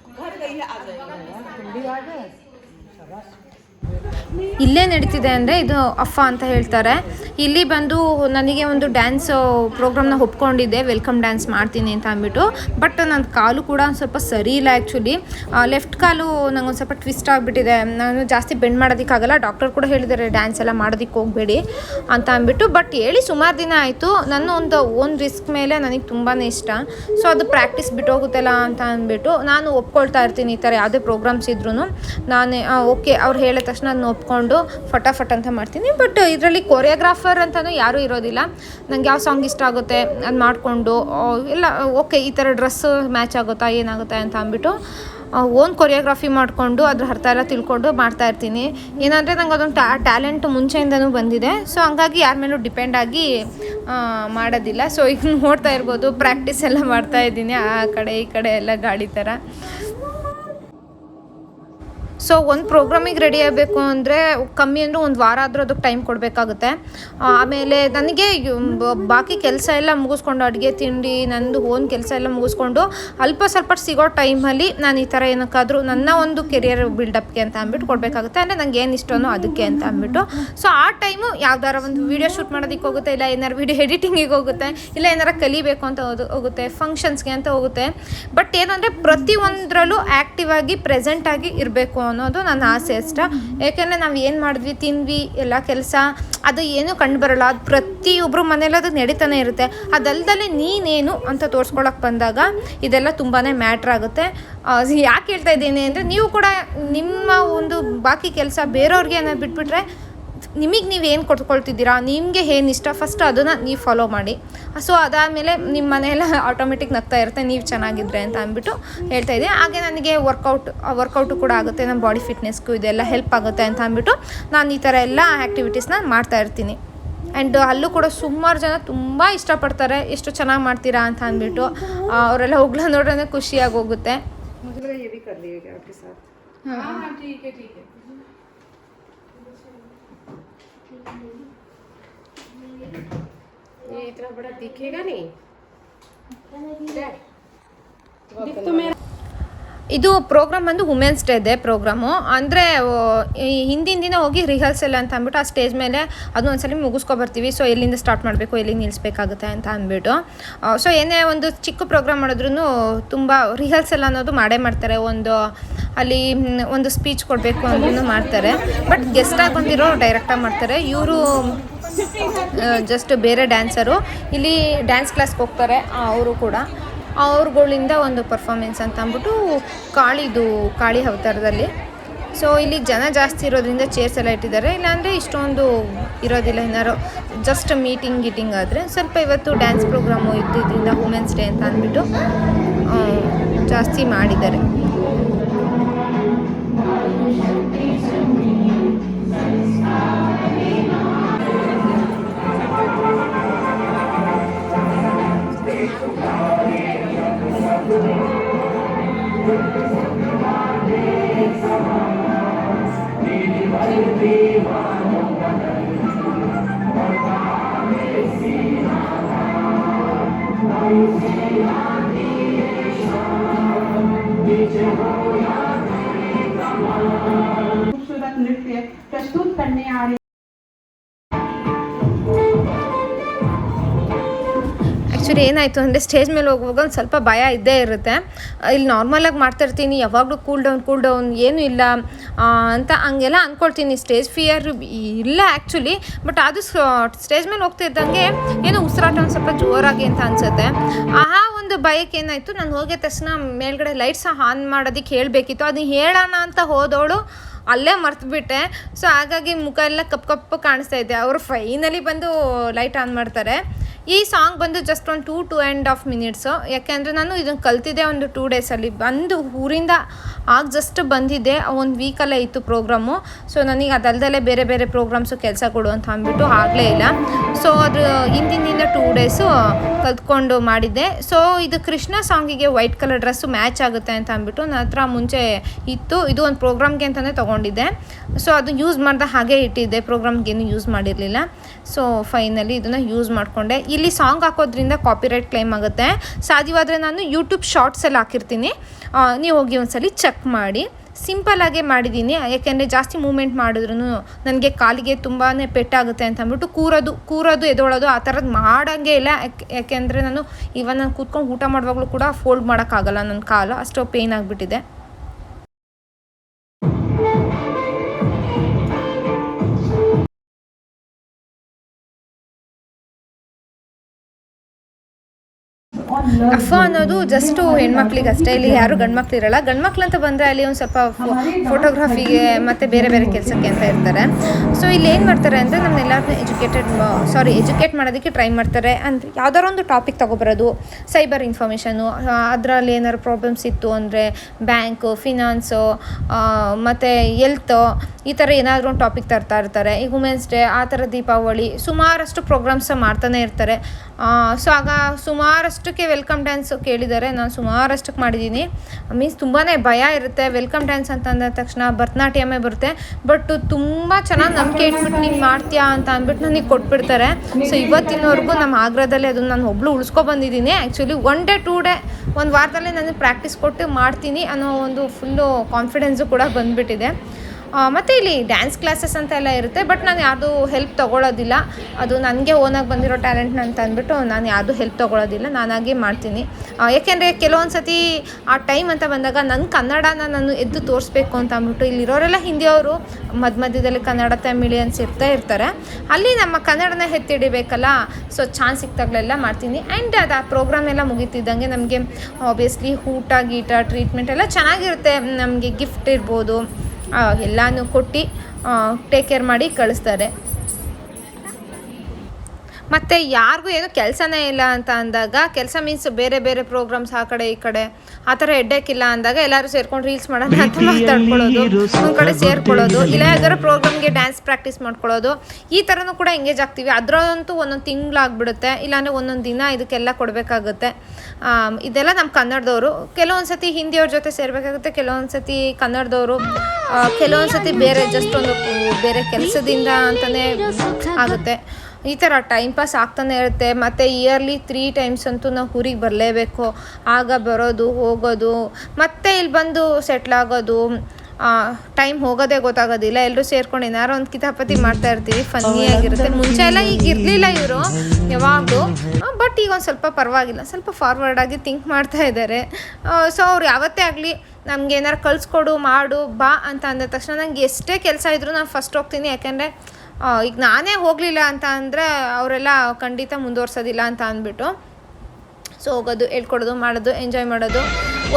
Yukarıda yine az önce. Bir yerde. Savaş. ಇಲ್ಲೇ ನಡೀತಿದೆ ಅಂದರೆ ಇದು ಅಫ್ಫ ಅಂತ ಹೇಳ್ತಾರೆ. ಇಲ್ಲಿ ಬಂದು ನನಗೆ ಒಂದು ಡ್ಯಾನ್ಸ್ ಪ್ರೋಗ್ರಾಮ್ನ ಒಪ್ಕೊಂಡಿದ್ದೆ. ವೆಲ್ಕಮ್ ಡ್ಯಾನ್ಸ್ ಮಾಡ್ತೀನಿ ಅಂತ ಅಂದ್ಬಿಟ್ಟು. ಬಟ್ ನನ್ನ ಕಾಲು ಕೂಡ ಒಂದು ಸ್ವಲ್ಪ ಸರಿ ಇಲ್ಲ ಆ್ಯಕ್ಚುಲಿ ಲೆಫ್ಟ್ ಕಾಲು ನಂಗೆ ಒಂದು ಸ್ವಲ್ಪ ಟ್ವಿಸ್ಟ್ ಆಗಿಬಿಟ್ಟಿದೆ. ನಾನು ಜಾಸ್ತಿ ಬೆಂಡ್ ಮಾಡೋದಕ್ಕಾಗಲ್ಲ ಡಾಕ್ಟರ್ ಕೂಡ ಹೇಳಿದ್ದಾರೆ ಡ್ಯಾನ್ಸ್ ಎಲ್ಲ ಮಾಡೋದಕ್ಕೆ ಹೋಗಬೇಡಿ ಅಂತ ಅಂದ್ಬಿಟ್ಟು. ಬಟ್ ಹೇಳಿ ಸುಮಾರು ದಿನ ಆಯಿತು. ನನ್ನ ಒಂದು ಓನ್ ರಿಸ್ಕ್ ಮೇಲೆ ನನಗೆ ತುಂಬಾ ಇಷ್ಟ. ಸೊ ಅದು ಪ್ರಾಕ್ಟೀಸ್ ಬಿಟ್ಟೋಗುತ್ತಲ್ಲ ಅಂತ ಅಂದ್ಬಿಟ್ಟು ನಾನು ಒಪ್ಕೊಳ್ತಾ ಇರ್ತೀನಿ ಈ ಥರ ಯಾವುದೇ ಪ್ರೋಗ್ರಾಮ್ಸ್ ಇದ್ರೂ ನಾನೇ ಓಕೆ ಅವ್ರು ಹೇಳಿದ ತಕ್ಷಣ ಅದನ್ನ ಒಪ್ಕೊಂಡು ಫಟಾಫಟ್ ಅಂತ ಮಾಡ್ತೀನಿ. ಬಟ್ ಇದರಲ್ಲಿ ಕೊರಿಯೋಗ್ರಾಫರ್ ಅಂತಲೂ ಯಾರೂ ಇರೋದಿಲ್ಲ. ನಂಗೆ ಯಾವ ಸಾಂಗ್ ಇಷ್ಟ ಆಗುತ್ತೆ ಅದು ಮಾಡಿಕೊಂಡು ಎಲ್ಲ ಓಕೆ ಈ ಥರ ಡ್ರೆಸ್ಸು ಮ್ಯಾಚ್ ಆಗುತ್ತಾ, ಏನಾಗುತ್ತೆ ಅಂತ ಅಂದ್ಬಿಟ್ಟು ಓನ್ ಕೊರಿಯೋಗ್ರಾಫಿ ಮಾಡಿಕೊಂಡು ಅದ್ರ ಅರ್ಥ ಎಲ್ಲ ತಿಳ್ಕೊಂಡು ಮಾಡ್ತಾ ಇರ್ತೀನಿ. ಏನಂದರೆ ನಂಗೆ ಅದೊಂದು ಟ್ಯಾ ಟ್ಯಾಲೆಂಟ್ ಮುಂಚೆಯಿಂದನೂ ಬಂದಿದೆ. ಸೊ ಹಂಗಾಗಿ ಯಾರ ಮೇಲೂ ಡಿಪೆಂಡ್ ಆಗಿ ಮಾಡೋದಿಲ್ಲ. ಸೊ ಈಗ ನೋಡ್ತಾ ಇರ್ಬೋದು ಪ್ರಾಕ್ಟೀಸ್ ಎಲ್ಲ ಮಾಡ್ತಾ ಇದ್ದೀನಿ, ಆ ಕಡೆ, ಈ ಕಡೆ ಎಲ್ಲ ಗಾಡಿ ಥರ ಸೊ ಒಂದು ಪ್ರೋಗ್ರಾಮಿಗೆ ರೆಡಿ ಆಗಬೇಕು ಅಂದರೆ ಕಮ್ಮಿ ಅಂದರೆ ಒಂದು ವಾರ ಆದರೂ ಅದಕ್ಕೆ ಟೈಮ್ ಕೊಡಬೇಕಾಗುತ್ತೆ. ಆಮೇಲೆ ನನಗೆ ಬಾಕಿ ಕೆಲಸ ಎಲ್ಲ ಮುಗಿಸ್ಕೊಂಡು ಅಡುಗೆ ತಿಂಡಿ, ನಂದು ಓನ್ ಕೆಲಸ ಎಲ್ಲ ಮುಗಿಸ್ಕೊಂಡು ಅಲ್ಪ ಸ್ವಲ್ಪ ಸಿಗೋ ಟೈಮಲ್ಲಿ ನಾನು ಈ ಥರ ಏನಕ್ಕಾದರೂ ನನ್ನ ಒಂದು ಕೆರಿಯರ್ ಬಿಲ್ಡಪ್ಗೆ ಅಂತ ಅಂದ್ಬಿಟ್ಟು ಕೊಡಬೇಕಾಗುತ್ತೆ. ಅಂದರೆ ನಂಗೆ ಏನು ಇಷ್ಟನೋ ಅದಕ್ಕೆ ಅಂತ ಅಂದ್ಬಿಟ್ಟು. ಸೊ ಆ ಟೈಮು ಯಾವ್ದಾರ ಒಂದು ವೀಡಿಯೋ ಶೂಟ್ ಮಾಡೋದಕ್ಕೆ ಹೋಗುತ್ತೆ, ಇಲ್ಲ ಏನಾರು ವೀಡಿಯೋ ಎಡಿಟಿಂಗಿಗೆ ಹೋಗುತ್ತೆ, ಇಲ್ಲ ಏನಾರ ಕಲಿಬೇಕು ಅಂತ ಹೋಗುತ್ತೆ ಫಂಕ್ಷನ್ಸ್ಗೆ ಅಂತ ಹೋಗುತ್ತೆ. ಬಟ್ ಏನಂದರೆ ಪ್ರತಿಯೊಂದರಲ್ಲೂ ಆ್ಯಕ್ಟಿವ್ ಆಗಿ ಪ್ರೆಸೆಂಟ್ ಆಗಿ ಇರಬೇಕು ಅನ್ನೋದು ನನ್ನ ಆಸೆ ಅಷ್ಟ. ಯಾಕೆಂದರೆ ನಾವು ಏನು ಮಾಡಿದ್ವಿ, ತಿಂದ್ವಿ, ಎಲ್ಲ ಕೆಲಸ, ಅದು ಏನೂ ಕಂಡು ಬರಲ್ಲ. ಅದು ಪ್ರತಿಯೊಬ್ಬರು ಮನೇಲಿ ಅದು ನಡೀತಾನೆ ಇರುತ್ತೆ. ಅದಲ್ದಲ್ಲಿ ನೀನೇನು ಅಂತ ತೋರಿಸ್ಕೊಳಕ್ಕೆ ಬಂದಾಗ ಇದೆಲ್ಲ ತುಂಬಾ ಮ್ಯಾಟ್ರ್ ಆಗುತ್ತೆ. ಯಾಕೆ ಹೇಳ್ತಾ ಇದ್ದೀನಿ ಅಂದರೆ ನೀವು ಕೂಡ ನಿಮ್ಮ ಒಂದು ಬಾಕಿ ಕೆಲಸ ಬೇರೆಯವ್ರಿಗೆ ಅನ್ನೋದು ಬಿಟ್ಬಿಟ್ರೆ ನಿಮಗೆ ನೀವು ಏನು ಕೊಟ್ಕೊಳ್ತಿದ್ದೀರಾ? ನಿಮಗೆ ಏನು ಇಷ್ಟ? ಫಸ್ಟ್ ಅದನ್ನು ನೀವು ಫಾಲೋ ಮಾಡಿ. ಸೊ ಅದಾದಮೇಲೆ ನಿಮ್ಮ ಮನೆಯೆಲ್ಲ ಆಟೋಮೆಟಿಕ್ ನಗ್ತಾ ಇರುತ್ತೆ ನೀವು ಚೆನ್ನಾಗಿದ್ರೆ ಅಂತ ಅಂದ್ಬಿಟ್ಟು ಹೇಳ್ತಾ ಇದ್ದೆ ಹಾಗೆ ನನಗೆ ವರ್ಕೌಟ್ ವರ್ಕೌಟು ಕೂಡ ಆಗುತ್ತೆ ನಮ್ಮ ಬಾಡಿ ಫಿಟ್ನೆಸ್ಗೂ ಇದೆಲ್ಲ ಹೆಲ್ಪ್ ಆಗುತ್ತೆ ಅಂತ ಅಂದ್ಬಿಟ್ಟು ನಾನು ಈ ಥರ ಎಲ್ಲ ಆ್ಯಕ್ಟಿವಿಟೀಸ್ನ ಮಾಡ್ತಾ ಇರ್ತೀನಿ. ಆ್ಯಂಡ್ ಅಲ್ಲೂ ಕೂಡ ಸುಮಾರು ಜನ ತುಂಬ ಇಷ್ಟಪಡ್ತಾರೆ ಎಷ್ಟು ಚೆನ್ನಾಗಿ ಮಾಡ್ತೀರಾ? ಅಂತ ಅಂದ್ಬಿಟ್ಟು ಅವರೆಲ್ಲ ಹೋಗ್ಲ ನೋಡ್ರೆ ಖುಷಿಯಾಗಿ ಹೋಗುತ್ತೆ.
ये इतना बड़ा दिखेगा नहीं?
ಇದು ಪ್ರೋಗ್ರಾಮ್ ಬಂದು ವುಮೆನ್ಸ್ ಡೇ ಇದೆ ಪ್ರೋಗ್ರಾಮು ಅಂದರೆ ಹಿಂದಿನ ದಿನ ಹೋಗಿ ರಿಹರ್ಸಲ್ ಅಂತ ಅಂದ್ಬಿಟ್ಟು ಆ ಸ್ಟೇಜ್ ಮೇಲೆ ಅದು ಒಂದ್ಸಲಿ ಮುಗಿಸ್ಕೊಬರ್ತೀವಿ. ಸೊ ಎಲ್ಲಿಂದ ಸ್ಟಾರ್ಟ್ ಮಾಡಬೇಕು ಎಲ್ಲಿಂದ ನಿಲ್ಲಿಸ್ಬೇಕಾಗುತ್ತೆ ಅಂತ ಅಂದ್ಬಿಟ್ಟು. ಸೊ ಏನೇ ಒಂದು ಚಿಕ್ಕ ಪ್ರೋಗ್ರಾಮ್ ಮಾಡಿದ್ರೂ ತುಂಬ ರಿಹರ್ಸಲ್ ಅನ್ನೋದು ಮಾಡೇ ಮಾಡ್ತಾರೆ. ಒಂದು ಅಲ್ಲಿ ಒಂದು ಸ್ಪೀಚ್ ಕೊಡಬೇಕು ಅಂತ ಮಾಡ್ತಾರೆ. ಬಟ್ ಗೆಸ್ಟಾಗಿ ಬಂದಿರೋ ಡೈರೆಕ್ಟಾಗಿ ಮಾಡ್ತಾರೆ. ಇವರು ಜಸ್ಟ್ ಬೇರೆ ಡ್ಯಾನ್ಸರು ಇಲ್ಲಿ ಡ್ಯಾನ್ಸ್ ಕ್ಲಾಸ್ಗೆ ಹೋಗ್ತಾರೆ ಅವರು ಕೂಡ. ಅವ್ರುಗಳಿಂದ ಒಂದು ಪರ್ಫಾಮೆನ್ಸ್ ಅಂತ ಅಂದ್ಬಿಟ್ಟು ಕಾಳಿದು, ಕಾಳಿ ಅವತಾರದಲ್ಲಿ. ಸೊ ಇಲ್ಲಿ ಜನ ಜಾಸ್ತಿ ಇರೋದ್ರಿಂದ ಚೇರ್ಸ್ ಎಲ್ಲ ಇಟ್ಟಿದ್ದಾರೆ. ಇಲ್ಲಾಂದರೆ ಇಷ್ಟೊಂದು ಇರೋದಿಲ್ಲ. ಏನಾರು ಜಸ್ಟ್ ಮೀಟಿಂಗ್ ಗೀಟಿಂಗ್ ಆದರೆ ಸ್ವಲ್ಪ ಇವತ್ತು ಡ್ಯಾನ್ಸ್ ಪ್ರೋಗ್ರಾಮು ಇದ್ದಿದ್ದರಿಂದ ವುಮೆನ್ಸ್ ಡೇ ಅಂತ ಅಂದ್ಬಿಟ್ಟು ಜಾಸ್ತಿ ಮಾಡಿದ್ದಾರೆ. ಆ್ಯಕ್ಚುಲಿ ಏನಾಯಿತು ಅಂದರೆ ಸ್ಟೇಜ್ ಮೇಲೆ ಹೋಗುವಾಗ ಒಂದು ಸ್ವಲ್ಪ ಭಯ ಇದ್ದೇ ಇರುತ್ತೆ. ಇಲ್ಲಿ ನಾರ್ಮಲಾಗಿ ಮಾಡ್ತಾಯಿರ್ತೀನಿ ಯಾವಾಗಲೂ ಕೂಲ್ ಡೌನ್ ಕೂಲ್ ಡೌನ್ ಏನೂ ಇಲ್ಲ. ಅಂತ ಹಂಗೆಲ್ಲ ಅಂದ್ಕೊಳ್ತೀನಿ ಸ್ಟೇಜ್ ಫಿಯರ್ ಇಲ್ಲ ಆ್ಯಕ್ಚುಲಿ ಬಟ್ ಅದು ಸ್ಟೇಜ್ ಮೇಲೆ ಹೋಗ್ತಾ ಇದ್ದಂಗೆ ಏನೋ ಉಸಿರಾಟ ಒಂದು ಸ್ವಲ್ಪ ಜೋರಾಗಿ ಅಂತ ಅನಿಸುತ್ತೆ. ಆ ಒಂದು ಭಯಕ್ಕೆ ಏನಾಯಿತು? ನಾನು ಹೋಗಿದ ತಕ್ಷಣ ಮೇಲ್ಗಡೆ ಲೈಟ್ಸ್ ಆನ್ ಮಾಡೋದಕ್ಕೆ ಹೇಳಬೇಕಿತ್ತು. ಅದು ಹೇಳೋಣ ಅಂತ ಹೋದವಳು ಅಲ್ಲೇ ಮರ್ತುಬಿಟ್ಟೆ. ಸೊ ಹಾಗಾಗಿ ಮುಖ ಎಲ್ಲ ಕಪ್ಪು ಕಪ್ಪು ಕಾಣಿಸ್ತಾ ಇದೆ. ಅವರು ಫೈನಲಿ ಬಂದು ಲೈಟ್ ಆನ್ ಮಾಡ್ತಾರೆ. ಈ ಸಾಂಗ್ ಬಂದು ಜಸ್ಟ್ ಒಂದು two to and half minutes ಯಾಕೆಂದರೆ ನಾನು ಇದನ್ನು ಕಲ್ತಿದ್ದೆ ಒಂದು ಟೂ ಡೇಸಲ್ಲಿ ಬಂದು ಊರಿಂದ ಆಗ ಜಸ್ಟ್ ಬಂದಿದ್ದೆ, ಒಂದು ವೀಕಲ್ಲೇ ಇತ್ತು ಪ್ರೋಗ್ರಾಮು ಸೊ ನನಗೆ ಅದಲ್ದಲ್ಲೇ ಬೇರೆ ಬೇರೆ ಪ್ರೋಗ್ರಾಮ್ಸು ಕೆಲಸ ಕೊಡು ಅಂತ ಅಂದ್ಬಿಟ್ಟು ಆಗಲೇ ಇಲ್ಲ. ಸೊ ಅದು ಹಿಂದಿನಿಂದ ಟೂ ಡೇಸು ಕಲ್ತ್ಕೊಂಡು ಮಾಡಿದ್ದೆ. ಸೊ ಇದು ಕೃಷ್ಣ ಸಾಂಗಿಗೆ ವೈಟ್ ಕಲರ್ ಡ್ರೆಸ್ಸು ಮ್ಯಾಚ್ ಆಗುತ್ತೆ ಅಂತ ಅಂದ್ಬಿಟ್ಟು ನನ್ನ ಹತ್ರ ಮುಂಚೆ ಇತ್ತು. ಇದು ಒಂದು ಪ್ರೋಗ್ರಾಮ್ಗೆ ಅಂತಲೇ ತೊಗೊಂಡಿದ್ದೆ. ಸೊ ಅದು ಯೂಸ್ ಮಾಡ್ದೆ ಹಾಗೆ ಇಟ್ಟಿದ್ದೆ. ಪ್ರೋಗ್ರಾಮ್ಗೇನು ಯೂಸ್ ಮಾಡಿರಲಿಲ್ಲ. ಸೊ ಫೈನಲಿ ಇದನ್ನು ಯೂಸ್ ಮಾಡಿಕೊಂಡೆ. ಇಲ್ಲಿ ಸಾಂಗ್ ಹಾಕೋದ್ರಿಂದ ಕಾಪಿರೈಟ್ ಕ್ಲೈಮ್ ಆಗುತ್ತೆ. ಸಾಧ್ಯವಾದರೆ ನಾನು ಯೂಟ್ಯೂಬ್ ಶಾರ್ಟ್ಸಲ್ಲಿ ಹಾಕಿರ್ತೀನಿ. ನೀವು ಹೋಗಿ ಒಂದ್ಸಲಿ ಚೆಕ್ ಮಾಡಿ. ಸಿಂಪಲ್ಲಾಗೆ ಮಾಡಿದ್ದೀನಿ. ಯಾಕೆಂದರೆ ಜಾಸ್ತಿ ಮೂಮೆಂಟ್ ಮಾಡಿದ್ರೂ ನನಗೆ ಕಾಲಿಗೆ ತುಂಬಾ ಪೆಟ್ಟಾಗುತ್ತೆ ಅಂತ ಅಂದ್ಬಿಟ್ಟು ಕೂರೋದು ಕೂರೋದು, ಎದೊಳೋದು ಆ ಥರದ್ದು ಮಾಡೋಂಗೆ ಇಲ್ಲ. ಯಾಕೆ, ಯಾಕೆಂದರೆ ನಾನು ಇವನ್ ನಾನು ಕೂತ್ಕೊಂಡು ಊಟ ಮಾಡುವಾಗಲೂ ಕೂಡ ಫೋಲ್ಡ್ ಮಾಡೋಕ್ಕಾಗಲ್ಲ. ನನ್ನ ಕಾಲು ಅಷ್ಟು ಪೇಯ್ನ್ ಆಗಿಬಿಟ್ಟಿದೆ. ಅಫ ಅನ್ನೋದು ಜಸ್ಟು ಹೆಣ್ಮಕ್ಳಿಗೆ ಅಷ್ಟೇ ಇಲ್ಲಿ ಯಾರು ಗಂಡ್ಮಕ್ಳು ಇರಲ್ಲ ಗಂಡ್ಮಕ್ಳು ಅಂತ ಬಂದರೆ ಅಲ್ಲಿ ಒಂದು ಸ್ವಲ್ಪ ಫೋಟೋಗ್ರಫಿಗೆ ಮತ್ತು ಬೇರೆ ಬೇರೆ ಕೆಲಸಕ್ಕೆ ಅಂತ ಇರ್ತಾರೆ. ಸೊ ಇಲ್ಲಿ ಏನು ಮಾಡ್ತಾರೆ ಅಂದರೆ ನಮ್ಮನ್ನೆಲ್ಲರನ್ನೂ ಎಜುಕೇಟೆಡ್ ಸಾರಿ ಎಜುಕೇಟ್ ಮಾಡೋದಕ್ಕೆ ಟ್ರೈ ಮಾಡ್ತಾರೆ. ಅಂದರೆ ಯಾವ್ದಾರು ಒಂದು ಟಾಪಿಕ್ ತೊಗೊಬರೋದು. ಸೈಬರ್ ಇನ್ಫಾರ್ಮೇಷನು ಅದರಲ್ಲಿ ಏನಾದ್ರು ಪ್ರಾಬ್ಲಮ್ಸ್ ಇತ್ತು ಅಂದರೆ ಬ್ಯಾಂಕು ಫಿನಾನ್ಸು ಮತ್ತು ಎಲ್ತು ಈ ಥರ ಏನಾದರೂ ಒಂದು ಟಾಪಿಕ್ ತರ್ತಾ ಇರ್ತಾರೆ. ಈಗ ವುಮೆನ್ಸ್ ಡೇ ಆ ಥರ ದೀಪಾವಳಿ, ಸುಮಾರಷ್ಟು ಪ್ರೋಗ್ರಾಮ್ಸ್ ಮಾಡ್ತಾನೆ ಇರ್ತಾರೆ. ಸೊ, ಆಗ ಸುಮಾರಷ್ಟಕ್ಕೆ ವೆಲ್ಕಮ್ ಡ್ಯಾನ್ಸ್ ಕೇಳಿದ್ದಾರೆ, ನಾನು ಸುಮಾರಷ್ಟಕ್ಕೆ ಮಾಡಿದ್ದೀನಿ. ಮೀನ್ಸ್ ತುಂಬಾ ಭಯ ಇರುತ್ತೆ ವೆಲ್ಕಮ್ ಡ್ಯಾನ್ಸ್ ಅಂತ ಅಂದ ತಕ್ಷಣ ಭರತನಾಟ್ಯಮೇ ಬರುತ್ತೆ. ಬಟ್ ತುಂಬ ಚೆನ್ನಾಗಿ ನಂಬಿಕೆ ಇಟ್ಬಿಟ್ಟು ನೀನು ಮಾಡ್ತೀಯಾ ಅಂತ ಅಂದ್ಬಿಟ್ಟು ನನಗೆ ಕೊಟ್ಬಿಡ್ತಾರೆ. ಸೊ ಇವತ್ತಿನವರೆಗೂ ನಮ್ಮ ಆಗ್ರಾದಲ್ಲಿ ಅದನ್ನು ನಾನು ಒಬ್ಳು ಉಳಿಸ್ಕೊ ಬಂದಿದ್ದೀನಿ. Actually one day two day ಒಂದು ವಾರದಲ್ಲಿ ನನಗೆ ಪ್ರಾಕ್ಟೀಸ್ ಕೊಟ್ಟು ಮಾಡ್ತೀನಿ ಅನ್ನೋ ಒಂದು ಫುಲ್ಲು ಕಾನ್ಫಿಡೆನ್ಸು ಕೂಡ ಬಂದುಬಿಟ್ಟಿದೆ. ಮತ್ತು ಇಲ್ಲಿ ಡ್ಯಾನ್ಸ್ ಕ್ಲಾಸಸ್ ಅಂತ ಎಲ್ಲ ಇರುತ್ತೆ ಬಟ್ ನಾನು ಯಾರ್ದು ಹೆಲ್ಪ್ ತೊಗೊಳೋದಿಲ್ಲ. ಅದು ನನಗೆ ಓನಾಗಿ ಬಂದಿರೋ ಟ್ಯಾಲೆಂಟ್ನ ಅಂತ ಅಂದ್ಬಿಟ್ಟು ನಾನು ಯಾರ್ದು ಹೆಲ್ಪ್ ತೊಗೊಳೋದಿಲ್ಲ, ನಾನಾಗೆ ಮಾಡ್ತೀನಿ. ಯಾಕೆಂದರೆ ಕೆಲವೊಂದು ಸತಿ ಆ ಟೈಮ್ ಅಂತ ಬಂದಾಗ ನನ್ನ ಕನ್ನಡನ ನಾನು ಎದ್ದು ತೋರಿಸ್ಬೇಕು ಅಂತ ಅಂದ್ಬಿಟ್ಟು ಇಲ್ಲಿರೋರೆಲ್ಲ ಹಿಂದಿಯವರು ಮಧ್ಯ ಮಧ್ಯದಲ್ಲಿ ಕನ್ನಡ ತಮಿಳಿಯನ್ಸ್ ಇರ್ತಾ ಇರ್ತಾರೆ. ಅಲ್ಲಿ ನಮ್ಮ ಕನ್ನಡನ ಎತ್ತಿಡಿಬೇಕಲ್ಲ ಸೊ ಚಾನ್ಸ್ ಸಿಕ್ತಾಗಲೆಲ್ಲ ಮಾಡ್ತೀನಿ. ಆ್ಯಂಡ್ ಅದು ಆ ಪ್ರೋಗ್ರಾಮ್ ಎಲ್ಲ ಮುಗೀತಿದ್ದಂಗೆ ನಮಗೆ ಆಬ್ವಿಯಸ್ಲಿ ಊಟ, ಗೀಟ ಟ್ರೀಟ್ಮೆಂಟ್ ಎಲ್ಲ ಚೆನ್ನಾಗಿರುತ್ತೆ. ನಮಗೆ ಗಿಫ್ಟ್ ಇರ್ಬೋದು. ಎಲ್ಲನೂ ಕೊಟ್ಟು ಟೇಕ್ ಕೇರ್ ಮಾಡಿ ಕಳಿಸ್ತಾರೆ. ಮತ್ತು ಯಾರಿಗೂ ಏನೂ ಕೆಲಸನೇ ಇಲ್ಲ ಅಂತ ಅಂದಾಗ ಕೆಲಸ ಮೀನ್ಸ್ ಬೇರೆ ಬೇರೆ ಪ್ರೋಗ್ರಾಮ್ಸ್ ಆ ಕಡೆ ಈ ಕಡೆ ಆ ಥರ ಎಡ್ಡೆಕ್ಕಿಲ್ಲ ಅಂದಾಗ ಎಲ್ಲರೂ ಸೇರ್ಕೊಂಡು ರೀಲ್ಸ್ ಮಾಡೋಣ ಅಂತ ಮಾತಾಡ್ಕೊಳ್ಳೋದು ಒಂದು ಕಡೆ ಸೇರ್ಕೊಳ್ಳೋದು ಇಲ್ಲ ಯಾವ್ದಾದ್ರು ಪ್ರೋಗ್ರಾಮ್ಗೆ ಡ್ಯಾನ್ಸ್ ಪ್ರಾಕ್ಟೀಸ್ ಮಾಡ್ಕೊಳ್ಳೋದು ಈ ಥರನೂ ಕೂಡ ಎಂಗೇಜ್ ಆಗ್ತೀವಿ. ಅದರಲ್ಲಂತೂ ಒಂದೊಂದು ತಿಂಗಳಾಗ್ಬಿಡುತ್ತೆ ಇಲ್ಲಾಂದರೆ ಒಂದೊಂದು ದಿನ ಇದಕ್ಕೆಲ್ಲ ಕೊಡಬೇಕಾಗುತ್ತೆ. ಇದೆಲ್ಲ ನಮ್ಮ ಕನ್ನಡದವರು. ಕೆಲವೊಂದು ಸತಿ ಹಿಂದಿಯವ್ರ ಜೊತೆ ಸೇರಬೇಕಾಗುತ್ತೆ ಕೆಲವೊಂದು ಸತಿ ಕನ್ನಡದವರು ಕೆಲವೊಂದು ಸತಿ ಬೇರೆ ಜಸ್ಟ್ ಒಂದು ಬೇರೆ ಕೆಲಸದಿಂದ ಅಂತಲೇ ಆಗುತ್ತೆ. ಈ ಥರ ಟೈಮ್ ಪಾಸ್ ಆಗ್ತಾನೆ ಇರುತ್ತೆ. ಮತ್ತು ಇಯರ್ಲಿ ತ್ರೀ ಟೈಮ್ಸ್ ಅಂತೂ ನಾವು ಊರಿಗೆ ಬರಲೇಬೇಕು. ಆಗ ಬರೋದು, ಹೋಗೋದು, ಮತ್ತೆ ಇಲ್ಲಿ ಬಂದು ಸೆಟ್ಲ್ ಆಗೋದು ಟೈಮ್ ಹೋಗೋದೇ ಗೊತ್ತಾಗೋದಿಲ್ಲ. ಎಲ್ಲರೂ ಸೇರ್ಕೊಂಡು ಏನಾರು ಒಂದು ಕಿತಾಪತಿ ಮಾಡ್ತಾ ಇರ್ತೀವಿ. ಫನ್ನಿಯಾಗಿರುತ್ತೆ ಮುಂಚೆ ಎಲ್ಲ ಈಗ ಇರಲಿಲ್ಲ ಇವರು ಯಾವಾಗಲೂ. ಬಟ್ ಈಗ ಒಂದು ಸ್ವಲ್ಪ ಪರವಾಗಿಲ್ಲ. ಸ್ವಲ್ಪ ಫಾರ್ವರ್ಡ್ ಆಗಿ ಥಿಂಕ್ ಮಾಡ್ತಾ ಇದ್ದಾರೆ ಸೊ ಅವ್ರು ಯಾವತ್ತೇ ಆಗಲಿ ನಮ್ಗೆ ಏನಾರು ಕಳಿಸ್ಕೊಡು, ಮಾಡು, ಬಾ ಅಂತ ಅಂದ ತಕ್ಷಣ ನಂಗೆ ಎಷ್ಟೇ ಕೆಲಸ ಇದ್ದರೂ ನಾನು ಫಸ್ಟ್ ಹೋಗ್ತೀನಿ. ಯಾಕೆಂದರೆ ಈಗ ನಾನೇ ಹೋಗಲಿಲ್ಲ ಅಂತ ಅಂದರೆ ಅವರೆಲ್ಲ ಖಂಡಿತ ಮುಂದುವರ್ಸೋದಿಲ್ಲ ಅಂತ ಅಂದ್ಬಿಟ್ಟು. ಸೊ ಹೋಗೋದು, ಹೇಳ್ಕೊಡೋದು, ಮಾಡೋದು ಎಂಜಾಯ್ ಮಾಡೋದು.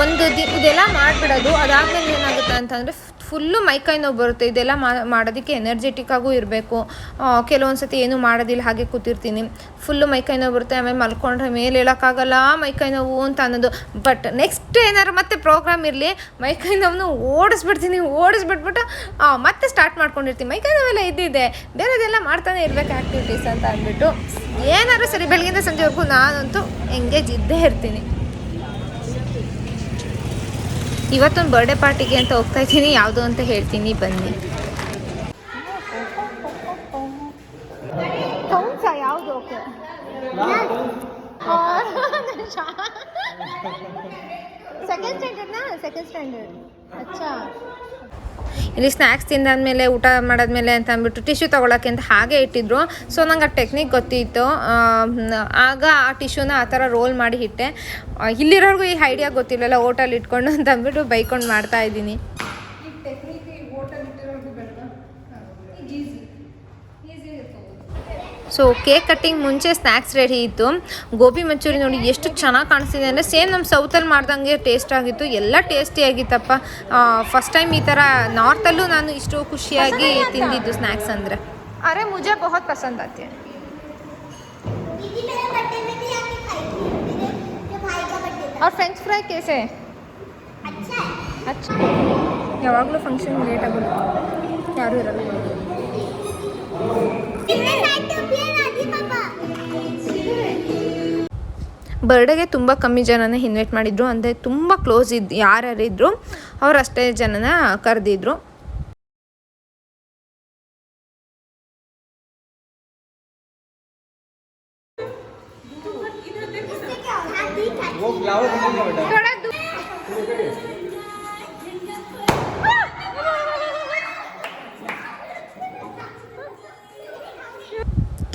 ಒಂದು ದಿ ಇದೆಲ್ಲ ಮಾಡಿಬಿಡೋದು, ಅದಾದಮೇಲೆ ಏನಾಗುತ್ತೆ ಅಂತಂದರೆ ಫುಲ್ಲು ಮೈಕೈ ನೋವು ಬರುತ್ತೆ. ಇದೆಲ್ಲ ಮಾಡೋದಕ್ಕೆ ಎನರ್ಜೆಟಿಕ್ ಆಗೂ ಇರಬೇಕು. ಕೆಲವೊಂದು ಸತಿ ಏನು ಮಾಡೋದಿಲ್ಲ, ಹಾಗೆ ಕೂತಿರ್ತೀನಿ. ಫುಲ್ಲು ಮೈಕೈ ನೋವು ಬರುತ್ತೆ, ಆಮೇಲೆ ಮಲ್ಕೊಂಡ್ರೆ ಮೇಲೆ ಹೇಳೋಕ್ಕಾಗಲ್ಲ ಮೈಕೈ ನೋವು ಅಂತ ಅನ್ನೋದು. ಬಟ್ ನೆಕ್ಸ್ಟ್ ಏನಾದ್ರು ಮತ್ತೆ ಪ್ರೋಗ್ರಾಮ್ ಇರಲಿ ಮೈಕೈ ನೋವನ್ನು ಓಡಿಸ್ಬಿಡ್ತೀನಿ, ಓಡಿಸ್ಬಿಟ್ಬಿಟ್ಟು ಮತ್ತೆ ಸ್ಟಾರ್ಟ್ ಮಾಡ್ಕೊಂಡಿರ್ತೀನಿ. ಮೈಕೈ ನೋವೆಲ್ಲ ಇದ್ದಿದೆ. ಬೇರೆದೆಲ್ಲ ಮಾಡ್ತಾನೆ ಇರಬೇಕು ಆ್ಯಕ್ಟಿವಿಟೀಸ್ ಅಂತ ಅಂದ್ಬಿಟ್ಟು. ಏನಾದ್ರು ಸರಿ ಬೆಳಗಿಂದ ಸಂಜೆವರೆಗೂ ನಾನಂತೂ ಎಂಗೇಜ್ ಇದ್ದೇ ಇರ್ತೀನಿ. ಇವತ್ತೊಂದು ಬರ್ಡೇ ಪಾರ್ಟಿಗೆ ಅಂತ ಹೋಗ್ತಾ ಇದ್ದೀನಿ. ಯಾವುದು ಅಂತ ಹೇಳ್ತೀನಿ ಬನ್ನಿ. ಯಾವುದು? ಓಕೆ ಸೆಕೆಂಡ್ ಸ್ಟ್ಯಾಂಡರ್ಡ್ನಾ ಸೆಕೆಂಡ್ ಸ್ಟ್ಯಾಂಡರ್ಡ್ ಅಚ್ಚಾ. ಇಲ್ಲಿ ಸ್ನ್ಯಾಕ್ಸ್ ತಿಂದಾದ್ಮೇಲೆ, ಊಟ ಮಾಡಾದ್ಮೇಲೆ ಅಂತ ಅಂದ್ಬಿಟ್ಟು ಟಿಶ್ಯೂ ತೊಗೊಳಕ್ಕೆ ಅಂತ ಹಾಗೆ ಇಟ್ಟಿದ್ರು. ಸೊ ನಂಗೆ ಆ ಟೆಕ್ನಿಕ್ ಗೊತ್ತಿತ್ತು. ಆಗ ಆ ಟಿಶ್ಯೂನ ಆ ಥರ ರೋಲ್ ಮಾಡಿ ಇಟ್ಟೆ. ಇಲ್ಲಿರೋರ್ಗು ಈ ಐಡಿಯಾ ಗೊತ್ತಿಲ್ಲಲ್ಲ ಹೋಟೆಲ್ ಇಟ್ಕೊಂಡು ಅಂತ ಅಂದ್ಬಿಟ್ಟು ಬೈಕೊಂಡು ಮಾಡ್ತಾ ಇದ್ದೀನಿ. ಸೊ ಕೇಕ್ ಕಟ್ಟಿಂಗ್ ಮುಂಚೆ ಸ್ನ್ಯಾಕ್ಸ್ ರೆಡಿ ಇತ್ತು ಗೋಬಿ ಮಂಚೂರಿ ನೋಡಿ ಎಷ್ಟು ಚೆನ್ನಾಗಿ ಕಾಣಿಸ್ತಿದೆ ಅಂದರೆ ಸೇಮ್ ನಮ್ಮ ಸೌತಲ್ಲಿ ಮಾಡ್ದಂಗೆ ಟೇಸ್ಟ್ ಆಗಿತ್ತು ಎಲ್ಲ ಟೇಸ್ಟಿ ಆಗಿತ್ತಪ್ಪ ಫಸ್ಟ್ ಟೈಮ್ ಈ ಥರ ನಾರ್ತಲ್ಲೂ ನಾನು ಇಷ್ಟು ಖುಷಿಯಾಗಿ ತಿಂದಿದ್ದು ಸ್ನ್ಯಾಕ್ಸ್ ಅಂದರೆ ಅರೆ ಮುಜೆ ಬಹುತ್ ಪಸಂದ್ ಆತಿ
दीदी मेरे बर्थडे में भी आके खाई थी मेरे मेरे भाई का बर्थडे था
ಅವ್ರ ಫ್ರೆಂಚ್ ಫ್ರೈ ಕೇಸೆ
अच्छा है
ಅಚ್ಚ ಯಾವಾಗಲೂ ಫಂಕ್ಷನ್ ಲೇಟ್ ಆಗುತ್ತೆ ಯಾರೂ ಇರಲ್ಲ ಬರ್ಡೇಗೆ ತುಂಬ ಕಮ್ಮಿ ಜನನ ಇನ್ವೈಟ್ ಮಾಡಿದ್ರು, ಅಂದರೆ ತುಂಬ ಕ್ಲೋಸ್ ಇದ್ದು ಯಾರ್ಯಾರಿದ್ರು ಅವ್ರು ಅಷ್ಟೇ ಜನನ ಕರೆದಿದ್ರು.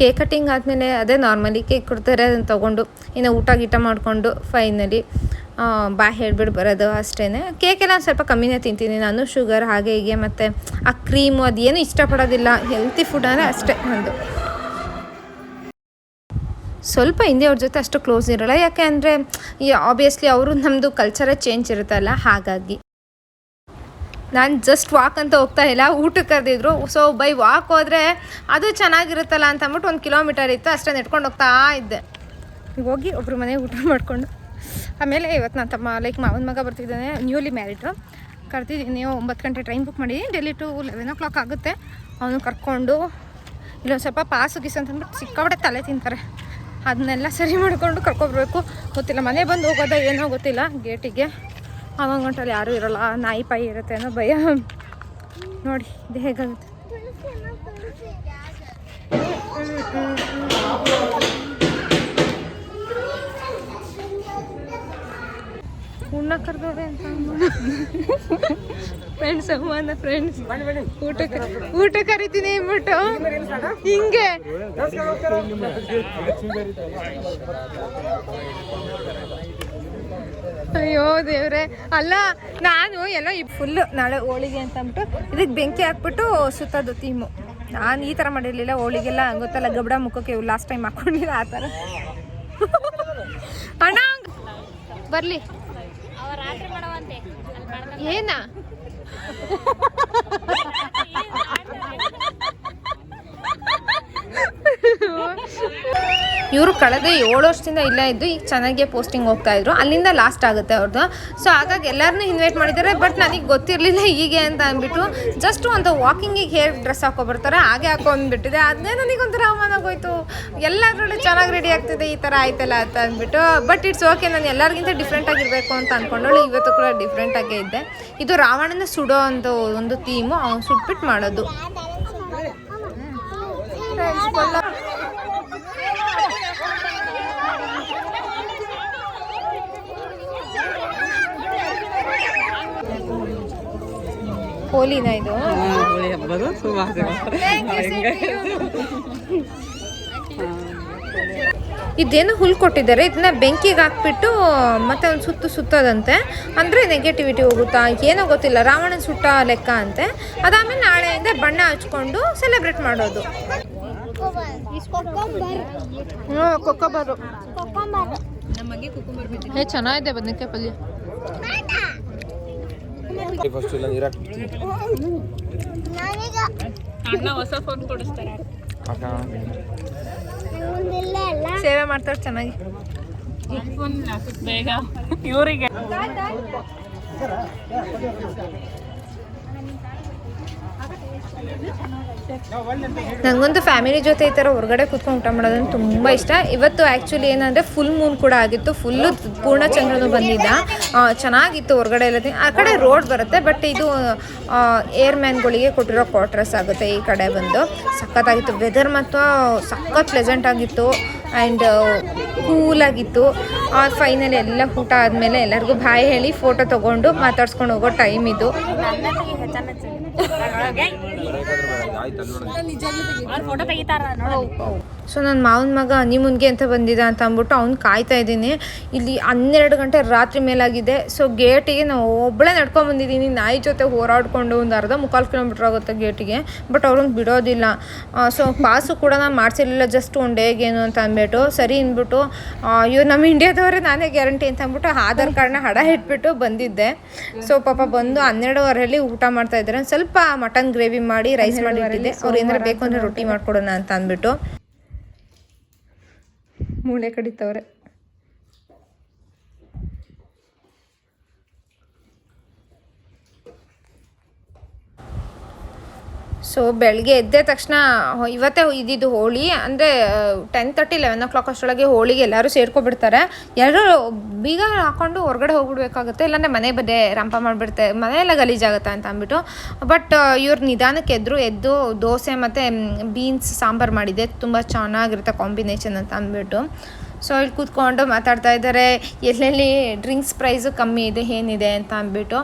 ಕೇಕ್ ಕಟ್ಟಿಂಗ್ ಆದಮೇಲೆ ಅದೇ ನಾರ್ಮಲಿ ಕೇಕ್ ಕೊಡ್ತಾರೆ, ಅದನ್ನು ತೊಗೊಂಡು ಇನ್ನು ಊಟ ಗೀಟ ಮಾಡಿಕೊಂಡು ಫೈನಲಿ ಬಾ ಹೇಳ್ಬಿಟ್ಟು ಬರೋದು ಅಷ್ಟೇ ಕೇಕೆಲ್ಲ ಸ್ವಲ್ಪ ಕಮ್ಮಿನೇ ತಿಂತೀನಿ. ನಾನು ಶುಗರ್ ಹಾಗೆ ಹೀಗೆ ಮತ್ತು ಆ ಕ್ರೀಮು ಅದೇನು ಇಷ್ಟಪಡೋದಿಲ್ಲ. ಹೆಲ್ತಿ ಫುಡ್ ಅಂದರೆ ಅಷ್ಟೇ ಒಂದು ಸ್ವಲ್ಪ ಹಿಂದೆ ಅವ್ರ ಜೊತೆ ಅಷ್ಟು ಕ್ಲೋಸ್ ಇರೋಲ್ಲ. ಯಾಕೆ ಅಂದರೆ ಆಬ್ವಿಯಸ್ಲಿ ಅವರು ನಮ್ಮದು ಕಲ್ಚರೇ ಚೇಂಜ್ ಇರುತ್ತಲ್ಲ, ಹಾಗಾಗಿ. ನಾನು ಜಸ್ಟ್ ವಾಕ್ ಅಂತ ಹೋಗ್ತಾ ಇಲ್ಲ, ಊಟಕ್ಕೆ ಕರೆದಿದ್ರು. ಸೊ ಬೈ ವಾಕ್ ಹೋದರೆ ಅದು ಚೆನ್ನಾಗಿರುತ್ತಲ್ಲ ಅಂತ ಅಂದ್ಬಿಟ್ಟು ಒಂದು ಕಿಲೋಮೀಟರ್ ಇತ್ತು, ಅಷ್ಟೇ ನೆಟ್ಕೊಂಡು ಹೋಗ್ತಾ ಇದ್ದೆ. ಹೋಗಿ ಒಬ್ರು ಮನೆಗೆ ಊಟ ಮಾಡಿಕೊಂಡು. ಆಮೇಲೆ ಇವತ್ತು ನಾನು ತಮ್ಮ ಲೈಕ್ ಮಾವನ ಮಗ ಬರ್ತಿದ್ದಾನೆ ನ್ಯೂಲಿ ಮ್ಯಾರಿಡ್ರು ಕರ್ತಿದ್ದೀನಿ ಒಂಬತ್ತು ಗಂಟೆ ಟ್ರೈನ್ ಬುಕ್ ಮಾಡಿ Delhi to eleven o'clock ಆಗುತ್ತೆ. ಅವನು ಕರ್ಕೊಂಡು, ಇಲ್ಲೊಂದು ಸ್ವಲ್ಪ ಪಾಸು ಗೀಸು ಅಂತಂದ್ಬಿಟ್ಟು ಸಿಕ್ಕಾಬಟ್ಟೆ ತಲೆ ತಿಂತಾರೆ. ಅದನ್ನೆಲ್ಲ ಸರಿ ಮಾಡಿಕೊಂಡು ಕರ್ಕೊಬರ್ಬೇಕು ಗೊತ್ತಿಲ್ಲ, ಮನೆ ಬಂದು ಹೋಗೋದ ಏನೋ ಗೊತ್ತಿಲ್ಲ, ಗೇಟಿಗೆ. ಆವಾಗ ಗಂಟಲ್ಲಿ ಯಾರೂ ಇರೋಲ್ಲ. ನಾಯಿ ಪಾಯಿ ಇರುತ್ತೆ ಅನ್ನೋ ಭಯ. ನೋಡಿ, ಇದು ಹೇಗಾಗುತ್ತೆ? ಉಣ್ಣ ಕರ್ದವ್ರೆ ಅಂತ ಫ್ರೆಂಡ್ಸ್ ಅಮ್ಮನ ಫ್ರೆಂಡ್ಸ್ ಊಟಕ್ಕೆ, ಊಟ ಕರಿತೀನಿ ಅಂದ್ಬಿಟ್ಟು. ಹಿಂಗೆ. ಅಯ್ಯೋ ದೇವ್ರೆ. ಅಲ್ಲ ನಾನು ಎಲ್ಲ ಈ ಫುಲ್ ನಾಳೆ ಹೋಳಿಗೆ ಅಂತ ಅಂದ್ಬಿಟ್ಟು ಇದಕ್ಕೆ ಬೆಂಕಿ ಹಾಕ್ಬಿಟ್ಟು ಸುತ್ತೋದು ಥೀಮು ನಾನು ಈ ಥರ ಮಾಡಿರಲಿಲ್ಲ ಹೋಳಿಗೆಲ್ಲ ಗೊತ್ತಲ್ಲ ಗಬಡ ಮುಖಕ್ಕೆ ಲಾಸ್ಟ್ ಟೈಮ್ ಹಾಕೊಂಡಿಲ್ಲ ಆ ಥರ ಅಣ್ಣ ಬರಲಿ. ಏನಾ ಇವರು ಕಳೆದ ಏಳು ವರ್ಷದಿಂದ ಇಲ್ಲ ಇದ್ದು ಈಗ ಚೆನ್ನಾಗಿ ಪೋಸ್ಟಿಂಗ್ ಹೋಗ್ತಾ ಇದ್ರು. ಅಲ್ಲಿಂದ ಲಾಸ್ಟ್ ಆಗುತ್ತೆ ಅವ್ರದ್ದು ಸೊ ಹಾಗಾಗಿ ಎಲ್ಲರನ್ನೂ ಇನ್ವೈಟ್ ಮಾಡಿದ್ದಾರೆ ಬಟ್ ನನಗೆ ಗೊತ್ತಿರಲಿಲ್ಲ ಹೀಗೆ ಅಂತ ಅಂದ್ಬಿಟ್ಟು ಜಸ್ಟ್ ಒಂದು ವಾಕಿಂಗಿಗೆ ಹೇರ್ ಡ್ರೆಸ್ ಹಾಕೊಬರ್ತಾರೆ ಹಾಗೆ ಹಾಕೊಂಡ್ಬಿಟ್ಟಿದೆ. ಅದನ್ನೇ ನನಗೆ ಒಂಥರ ಅವಮಾನ ಹೋಯ್ತು ಎಲ್ಲದರಲ್ಲೂ ಚೆನ್ನಾಗಿ ರೆಡಿ ಆಗ್ತಿದೆ ಈ ಥರ ಆಯ್ತಲ್ಲ ಅಂತ ಅಂದ್ಬಿಟ್ಟು ಬಟ್ ಇಟ್ಸ್ ಓಕೆ ನಾನು ಎಲ್ಲರಿಗಿಂತ ಡಿಫ್ರೆಂಟ್ ಆಗಿರಬೇಕು ಅಂತ ಅಂದ್ಕೊಂಡಳು ಇವತ್ತು ಕೂಡ ಡಿಫ್ರೆಂಟ್ ಆಗೇ ಇದ್ದೆ. ಇದು ರಾವಣನ ಸುಡೋ ಒಂದು ಒಂದು ಥೀಮು ಅವ್ನು ಸುಟ್ಬಿಟ್ಟು ಮಾಡೋದು. ಹೋಲಿನ ಇದು?
ಹೋಳಿ ಹಬ್ಬದ ಶುಭಾಶಯ
ಇದೇನು ಹುಲ್ ಕೊಟ್ಟಿದ್ದಾರೆ. ಇದನ್ನ ಬೆಂಕಿಗೆ ಹಾಕ್ಬಿಟ್ಟು ಮತ್ತೆ ಒಂದು ಸುತ್ತು ಸುತ್ತೋದಂತೆ. ಅಂದರೆ ನೆಗೆಟಿವಿಟಿ ಹೋಗುತ್ತಾ? ಏನೋ ಗೊತ್ತಿಲ್ಲ. ರಾವಣನ ಸುಟ್ಟ ಲೆಕ್ಕ ಅಂತೆ. ಅದಾದಮೇಲೆ ನಾಳೆಯಿಂದ ಬಣ್ಣ ಹಚ್ಕೊಂಡು ಸೆಲೆಬ್ರೇಟ್ ಮಾಡೋದು. ಹ್ಞೂ ಕೊಕ್ಕೊಬರು. ಏ ಚೆನ್ನಾಗಿದೆ ಬದನೆಕಾಯಿ ಪಲ್ಯ.
ನಾನೀಗ
ಅಣ್ಣ ಹೊಸ ಫೋನ್ ಕೊಡಿಸ್ತಾರೆ.
ಸೇವೆ ಮಾಡ್ತಾರೆ ಚೆನ್ನಾಗಿ.
ಬೇಗ. ಇವರಿಗೆ.
ನನಗಂತೂ ಫ್ಯಾಮಿಲಿ ಜೊತೆ ಈ ಥರ ಹೊರಗಡೆ ಕೂತ್ಕೊಂಡು ಊಟ ಮಾಡೋದಂದ್ರೆ ತುಂಬ ಇಷ್ಟ. ಇವತ್ತು ಆ್ಯಕ್ಚುಲಿ ಏನಂದರೆ ಫುಲ್ ಮೂನ್ ಕೂಡ ಆಗಿತ್ತು. ಫುಲ್ಲು ಪೂರ್ಣಚಂದ್ರನು ಬಂದಿದ್ದ ಚೆನ್ನಾಗಿತ್ತು ಹೊರಗಡೆ ಎಲ್ಲ ಆ ಕಡೆ ರೋಡ್ ಬರುತ್ತೆ ಬಟ್ ಇದು ಏರ್ ಮ್ಯಾನ್ಗಳಿಗೆ ಕೊಟ್ಟಿರೋ ಕ್ವಾರ್ಟರ್ಸ್ ಆಗುತ್ತೆ ಈ ಕಡೆ ಬಂದು. ಸಖತ್ತಾಗಿತ್ತು. ವೆದರ್ ಮತ್ತು ಸಖತ್ ಪ್ಲೆಸೆಂಟ್ ಆಗಿತ್ತು ಆ್ಯಂಡ್ ಕೂಲಾಗಿತ್ತು ಫೈನಲಿ ಎಲ್ಲ ಊಟ ಆದಮೇಲೆ ಎಲ್ಲರಿಗೂ ಬಾಯ್ ಹೇಳಿ ಫೋಟೋ ತೊಗೊಂಡು ಮಾತಾಡ್ಸ್ಕೊಂಡು ಹೋಗೋ ಟೈಮ್ ಇದು.
ಫೋಟೋ ತೆಗಿತಾರ
ಸೊ ನನ್ನ ಮಾವನ ಮಗ ಹನಿಮೂನ್ಗೆ ಅಂತ ಬಂದಿದ್ದ ಅಂತ ಅಂದ್ಬಿಟ್ಟು ಅವ್ನು ಕಾಯ್ತಾ ಇದ್ದೀನಿ. ಇಲ್ಲಿ ಹನ್ನೆರಡು ಗಂಟೆ ರಾತ್ರಿ ಮೇಲಾಗಿದೆ. ಸೊ ಗೇಟಿಗೆ ನಾವು ಒಬ್ಬಳೇ ನಡ್ಕೊಂಡು ಬಂದಿದ್ದೀನಿ. ನಾಯಿ ಜೊತೆ ಹೋರಾಡಿಕೊಂಡು ಒಂದು ಅರ್ಧ ಮುಕ್ಕಾಲು ಕಿಲೋಮೀಟ್ರ್ ಆಗುತ್ತೆ ಗೇಟಿಗೆ. ಬಟ್ ಅವ್ರನ್ನ ಬಿಡೋದಿಲ್ಲ. ಸೊ ಪಾಸು ಕೂಡ ನಾನು ಮಾಡಿಸಿರಲಿಲ್ಲ ಜಸ್ಟ್ ಒನ್ ಡೇಗೇನು ಅಂತ ಅಂದ್ಬಿಟ್ಟು. ಸರಿ ಅಂದ್ಬಿಟ್ಟು ಇವ್ರು ನಮ್ಮ ಇಂಡಿಯಾದವರೇ ನಾನೇ ಗ್ಯಾರಂಟಿ ಅಂತ ಅಂದ್ಬಿಟ್ಟು ಆಧಾರ್ ಕಾರ್ಡ್ನ ಹಡ ಇಟ್ಬಿಟ್ಟು ಬಂದಿದ್ದೆ. ಸೊ ಪಾಪ ಬಂದು ಹನ್ನೆರಡುವರೆಯಲ್ಲಿ ಊಟ ಮಾಡ್ತಾ ಇದ್ದಾರೆ. ಸ್ವಲ್ಪ ಮಟನ್ ಗ್ರೇವಿ ಮಾಡಿ ರೈಸ್ ಮಾಡಿ ಇಟ್ಟಿದ್ದೆ ಅವ್ರು ಏನಾರು ಬೇಕು ಅಂದ್ರೆ ರೊಟ್ಟಿ ಮಾಡ್ಕೊಡೋಣ ಅಂತ ಅಂದ್ಬಿಟ್ಟು. ಮೂಳೆ ಕಡಿತವ್ರೆ. ಸೊ ಬೆಳಗ್ಗೆ ಎದ್ದ ತಕ್ಷಣ ಇವತ್ತೇ ಇದ್ದಿದ್ದು ಹೋಳಿ, ಅಂದರೆ ten thirty eleven o'clock ಅಷ್ಟರೊಳಗೆ ಹೋಳಿಗೆ ಎಲ್ಲರೂ ಸೇರ್ಕೊಬಿಡ್ತಾರೆ. ಎಲ್ಲರೂ ಬೀಗ ಹಾಕೊಂಡು ಹೊರಗಡೆ ಹೋಗ್ಬಿಡ್ಬೇಕಾಗುತ್ತೆ, ಇಲ್ಲಾಂದರೆ ಮನೆ ಬದೇ ರಂಪ ಮಾಡಿಬಿಡ್ತೆ, ಮನೆಯೆಲ್ಲ ಗಲೀಜಾಗುತ್ತೆ ಅಂತ ಅಂದ್ಬಿಟ್ಟು. ಬಟ್ ಇವ್ರು ನಿಧಾನಕ್ಕೆ ಎದ್ರು, ಎದ್ದು ದೋಸೆ ಮತ್ತು ಬೀನ್ಸ್ ಸಾಂಬಾರು ಮಾಡಿದೆ ತುಂಬ ಚೆನ್ನಾಗಿರುತ್ತೆ ಕಾಂಬಿನೇಷನ್ ಅಂತ ಅಂದ್ಬಿಟ್ಟು. ಸೊ ಇಲ್ಲಿ ಕೂತ್ಕೊಂಡು ಮಾತಾಡ್ತಾ ಇದ್ದಾರೆ. ಎಲ್ಲೆಲ್ಲಿ ಡ್ರಿಂಕ್ಸ್ ಪ್ರೈಸು ಕಮ್ಮಿ ಇದೆ, ಏನಿದೆ ಅಂತ ಅಂದ್ಬಿಟ್ಟು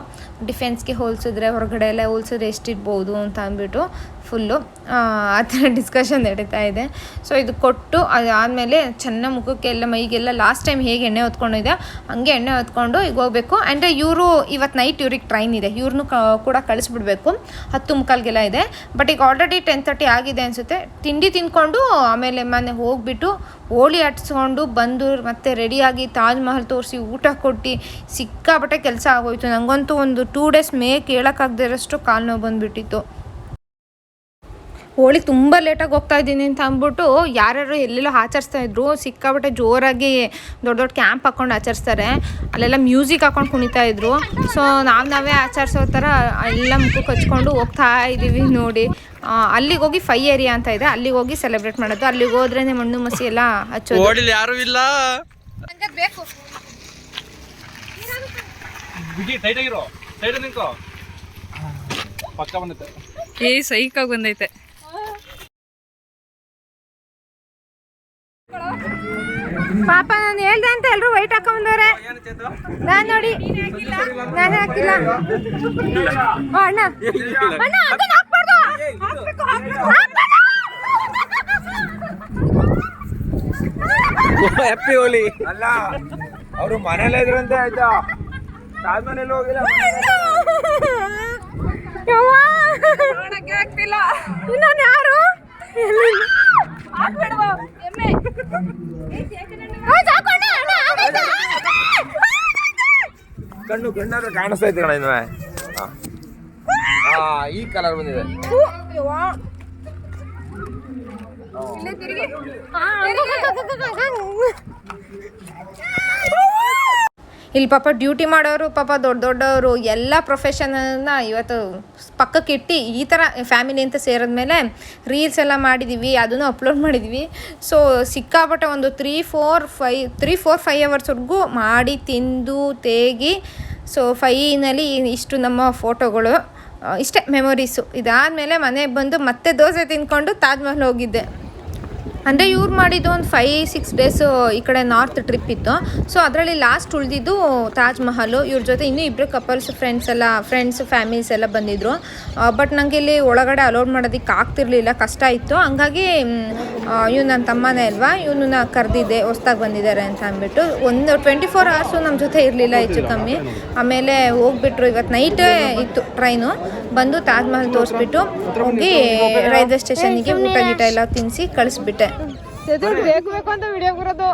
ಡಿಫೆನ್ಸ್ಗೆ ಹೋಲಿಸಿದ್ರೆ ಹೊರಗಡೆ ಎಲ್ಲ ಹೋಲಿಸಿದ್ರೆ ಎಷ್ಟಿರ್ಬೋದು ಅಂತ ಅಂದ್ಬಿಟ್ಟು ಫುಲ್ಲು, ಆ ಥರ ಡಿಸ್ಕಷನ್ ನಡೀತಾ ಇದೆ. ಸೊ ಇದು ಕೊಟ್ಟು ಅದಾದಮೇಲೆ ಚೆನ್ನಾಗಿ ಮುಖಕ್ಕೆಲ್ಲ, ಮೈಗೆಲ್ಲ ಲಾಸ್ಟ್ ಟೈಮ್ ಹೇಗೆ ಎಣ್ಣೆ ಹೊತ್ಕೊಂಡಿದೆ ಹಂಗೆ ಎಣ್ಣೆ ಹೊತ್ಕೊಂಡು ಈಗ ಹೋಗಬೇಕು. ಆ್ಯಂಡ್ ಇವರು ಇವತ್ತು ನೈಟ್ ಇವ್ರಿಗೆ ಟ್ರೈನ್ ಇದೆ. ಇವ್ರನ್ನೂ ಕೂಡ ಕಳಿಸ್ಬಿಡ್ಬೇಕು. ಹತ್ತು ಮುಕ್ಕಾಲ್ಗೆಲ್ಲ ಇದೆ. ಬಟ್ ಈಗ ಆಲ್ರೆಡಿ ಟೆನ್ ತರ್ಟಿ ಆಗಿದೆ ಅನಿಸುತ್ತೆ. ತಿಂಡಿ ತಿಂದ್ಕೊಂಡು, ಆಮೇಲೆ ಮನೆ ಹೋಗ್ಬಿಟ್ಟು, ಹೋಳಿ ಹಟ್ಸ್ಕೊಂಡು ಬಂದು ಮತ್ತೆ ರೆಡಿಯಾಗಿ ತಾಜ್ ಮಹಲ್ ತೋರಿಸಿ ಊಟ ಕೊಟ್ಟು ಸಿಕ್ಕಾಪಟ್ಟೆ ಕೆಲಸ ಆಗೋಯ್ತು. ನನಗಂತೂ ಒಂದು ಟೂ ಡೇಸ್ ಮೇ ಕೇಳೋಕ್ಕಾಗದೇ ಇರೋಷ್ಟು ಕಾಲು ನೋವು ಬಂದುಬಿಟ್ಟಿತ್ತು. ಹೋಳಿ ತುಂಬ ಲೇಟಾಗಿ ಹೋಗ್ತಾ ಇದ್ದೀನಿ ಅಂತ ಅಂದ್ಬಿಟ್ಟು ಯಾರ್ಯಾರು ಎಲ್ಲೆಲ್ಲೋ ಆಚರಿಸ್ತಾ ಇದ್ರು. ಸಿಕ್ಕಾಬಿಟ್ಟೆ ಜೋರಾಗಿ ದೊಡ್ಡ ದೊಡ್ಡ ಕ್ಯಾಂಪ್ ಹಾಕೊಂಡು ಆಚರಿಸ್ತಾರೆ. ಅಲ್ಲೆಲ್ಲ ಮ್ಯೂಸಿಕ್ ಹಾಕೊಂಡು ಕುಣಿತಾ ಇದ್ರು. ಸೊ ನಾವು ನಾವೇ ಆಚರಿಸೋ ಥರ ಎಲ್ಲ ಮುಖಕ್ಕೆ ಹಚ್ಕೊಂಡು ಹೋಗ್ತಾ ಇದ್ದೀವಿ ನೋಡಿ. ಅಲ್ಲಿಗೆ ಹೋಗಿ ಫೈ ಏರಿಯಾ ಅಂತ ಇದೆ. ಅಲ್ಲಿಗೆ ಹೋಗಿ ಸೆಲೆಬ್ರೇಟ್ ಮಾಡೋದು. ಅಲ್ಲಿಗೆ ಹೋದ್ರೆ ಮಣ್ಣು ಮಸಿ ಎಲ್ಲ ಹಚ್ಚೋದು.
ಯಾರು ಇಲ್ಲ.
ಬೇಕು.
ಬಿಡಿ ಟೈಟ್ ಆಗಿರೋ. ಟೈಟ್ ನಿಂಕೋ ಪಕ್ಕ ಬಂದೈತೆ.
ಏ ಸೈಕಾಗಿ ಬಂದೈತೆ.
ಪಾಪ ನಾನು ಹೇಳ್ದೆ ಅಂತ ಎಲ್ಲರೂ ವೈಟ್ ಹಾಕೊಂಬಂದವ್ರೆ ನಾನು ನೋಡಿ ನಾನು ಹಾಕಿಲ್ಲ. ಓ, ಅಣ್ಣ. ಅಣ್ಣ ಅದನ್ನ ಹಾಕ್ಬಾರ್ದು. ಹಾಕ್ಬೇಕು, ಹಾಕ್ಬೇಕು, ಹಾಕ್ಬೇಡ!
ಹ್ಯಾಪಿ ಹೋಲಿ ಅಲ್ಲ ಅವರು ಮನೇಲೆ ಇದ್ರಂತೆ ಆಯ್ತಾ? ತಾಜ್ಮನೇಲಿ ಹೋಗಿಲ್ಲ!
ಇನ್ನೊಂದು ಯಾರು?
ಕಣ್ಣು ಕಣ್ಣಾದ್ರೆ ಕಾಣಿಸ್ತಾ ಐತೆ ಕಣ ಇನ್ನು ಈ ಕಲರ್ ಬಂದಿದೆ.
ತಿರುಗಿ. ಇಲ್ಲಿ ಪಾಪ ಡ್ಯೂಟಿ ಮಾಡೋರು ಪಾಪ ದೊಡ್ಡ ದೊಡ್ಡವರು ಎಲ್ಲ ಪ್ರೊಫೆಷನನ್ನ ಇವತ್ತು ಪಕ್ಕಕ್ಕಿಟ್ಟು ಈ ಥರ ಫ್ಯಾಮಿಲಿ ಅಂತ ಸೇರಿದ್ಮೇಲೆ ರೀಲ್ಸ್ ಎಲ್ಲ ಮಾಡಿದ್ದೀವಿ ಅದನ್ನು ಅಪ್ಲೋಡ್ ಮಾಡಿದ್ವಿ. ಸೊ ಸಿಕ್ಕಾಪಟ್ಟೆ ಒಂದು three four five three four five ಅವರ್ಸ್ವರೆಗೂ ಮಾಡಿ ತಿಂದು ತೇಗಿ ಸೊ ಫೈನಲ್ಲಿ ಇಷ್ಟು ನಮ್ಮ ಫೋಟೋಗಳು ಇಷ್ಟೇ ಮೆಮೊರೀಸು ಇದಾದಮೇಲೆ ಮನೆಗೆ ಬಂದು ಮತ್ತೆ ದೋಸೆ ತಿಂದ್ಕೊಂಡು ತಾಜ್ಮಹಲ್ ಹೋಗಿದ್ದೆ. ಅಂದರೆ ಇವ್ರು ಮಾಡಿದ್ದು ಒಂದು ಫೈ ಸಿಕ್ಸ್ ಡೇಸು ಈ ಕಡೆ ನಾರ್ತ್ ಟ್ರಿಪ್ ಇತ್ತು. ಸೊ ಅದರಲ್ಲಿ ಲಾಸ್ಟ್ ಉಳಿದಿದ್ದು ತಾಜ್ ಮಹಲು. ಇವ್ರ ಜೊತೆ ಇನ್ನೂ ಇಬ್ಬರು ಕಪಲ್ಸ್ ಫ್ರೆಂಡ್ಸ್ ಎಲ್ಲ ಫ್ರೆಂಡ್ಸ್ ಫ್ಯಾಮಿಲೀಸ್ ಎಲ್ಲ ಬಂದಿದ್ದರು ಬಟ್ ನನಗೆ ಇಲ್ಲಿ ಒಳಗಡೆ ಅಲೋಡ್ ಮಾಡೋದಕ್ಕೆ ಆಗ್ತಿರ್ಲಿಲ್ಲ. ಕಷ್ಟ ಇತ್ತು. ಹಂಗಾಗಿ ಇವ್ನು ನನ್ನ ತಮ್ಮನೇ ಅಲ್ವಾ? ಇವನನ್ನ ಕರೆದಿದ್ದೆ ಹೊಸ್ದಾಗಿ ಬಂದಿದ್ದಾರೆ ಅಂತ ಅಂದ್ಬಿಟ್ಟು. ಒಂದು ಟ್ವೆಂಟಿ ಫೋರ್ ಅವರ್ಸು ನಮ್ಮ ಜೊತೆ ಇರಲಿಲ್ಲ ಹೆಚ್ಚು ಕಮ್ಮಿ. ಆಮೇಲೆ ಹೋಗ್ಬಿಟ್ರು. ಇವತ್ತು ನೈಟೇ ಇತ್ತು ಟ್ರೈನು ಬಂದು ತಾಜ್ ಮಹಲ್ ತೋರಿಸ್ಬಿಟ್ಟು ಹೋಗಿ ರೈಲ್ವೆ ಸ್ಟೇಷನ್ಗೆ ಊಟ ಗೀಟ ಎಲ್ಲ ತಿನ್ನಿಸಿ ಕಳಿಸ್ಬಿಟ್ಟೆ. ಬೇಕು ಬೇಕು ಅಂತ ವಿಡಿಯೋ ಬರೋದು.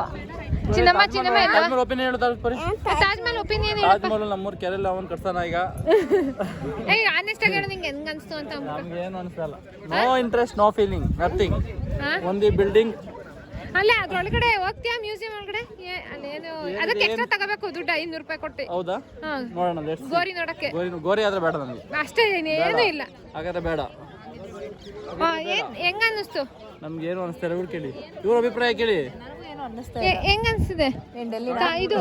ಚಿನ್ನಮ್ಮ ಚಿನ್ನಮ್ಮ ಇಲ್ಲ.
ಒಪಿನಿಯನ್ ಹೇಳು
ತಾಜ್ ಮಹಲ್ ಒಪಿನಿಯನ್
ತಾಜ್ಮಹಲ್ ನಮ್ಮೂರ್ ಕೆರೆಲ್ಲ ಅವನ್ ಕಟ್ಸೋಣ ಈಗ.
ಏ ಆನೆಸ್ಟ್ ಆಗಿ ಹೇಳು ನಿಂಗೆ ಹೆಂಗ್ ಅನ್ಸ್ತು ಅಂತ.
ನಮ್ಗೆ ಏನು ಅನ್ಸಲ್ಲ no interest no feeling
nothing
ಒಂದು ಬಿಲ್ಡಿಂಗ್
ಅಲ್ಲ ಅದ್ರೊಳಗಡೆ ಹೋಗ್ತೀಯಾ ಮ್ಯೂಸಿಯಂ ಒಳಗಡೆ? ಏ- ಅಲ್ಲೇನು ಅದಕ್ಕೆ ಎಕ್ಸ್ಟ್ರಾ ತಗೋಬೇಕು ದುಡ್ಡು ಐನೂರು ರೂಪಾಯಿ ಕೊಟ್ಟು.
ಹೌದಾ?
ಹಾ.
ನೋಡೋಣ
ಗೋರಿ ನೋಡಕ್ಕೆ.
ಗೋರಿ ಗೋರಿ ಆದ್ರೆ ಬೇಡ ನನಗೆ
ಅಷ್ಟೇ ಇನ್ನೇನು ಇಲ್ಲ.
ಹಾಗಾದ್ರೆ ಬೇಡ.
ಏನ್ ಹೆಂಗ್ ಅನ್ನಿಸ್ತು
ನಮ್ಗೆ ಏನು ಅನಿಸ್ತಾರೆ ಇವ್ರು ಕೇಳಿ ಇವ್ರ ಅಭಿಪ್ರಾಯ ಕೇಳಿ.
ಹೆಂಗ ಹೆಂಗ್ ಅನ್ಸ್ತಿದೆ? ತಾ- ಇದು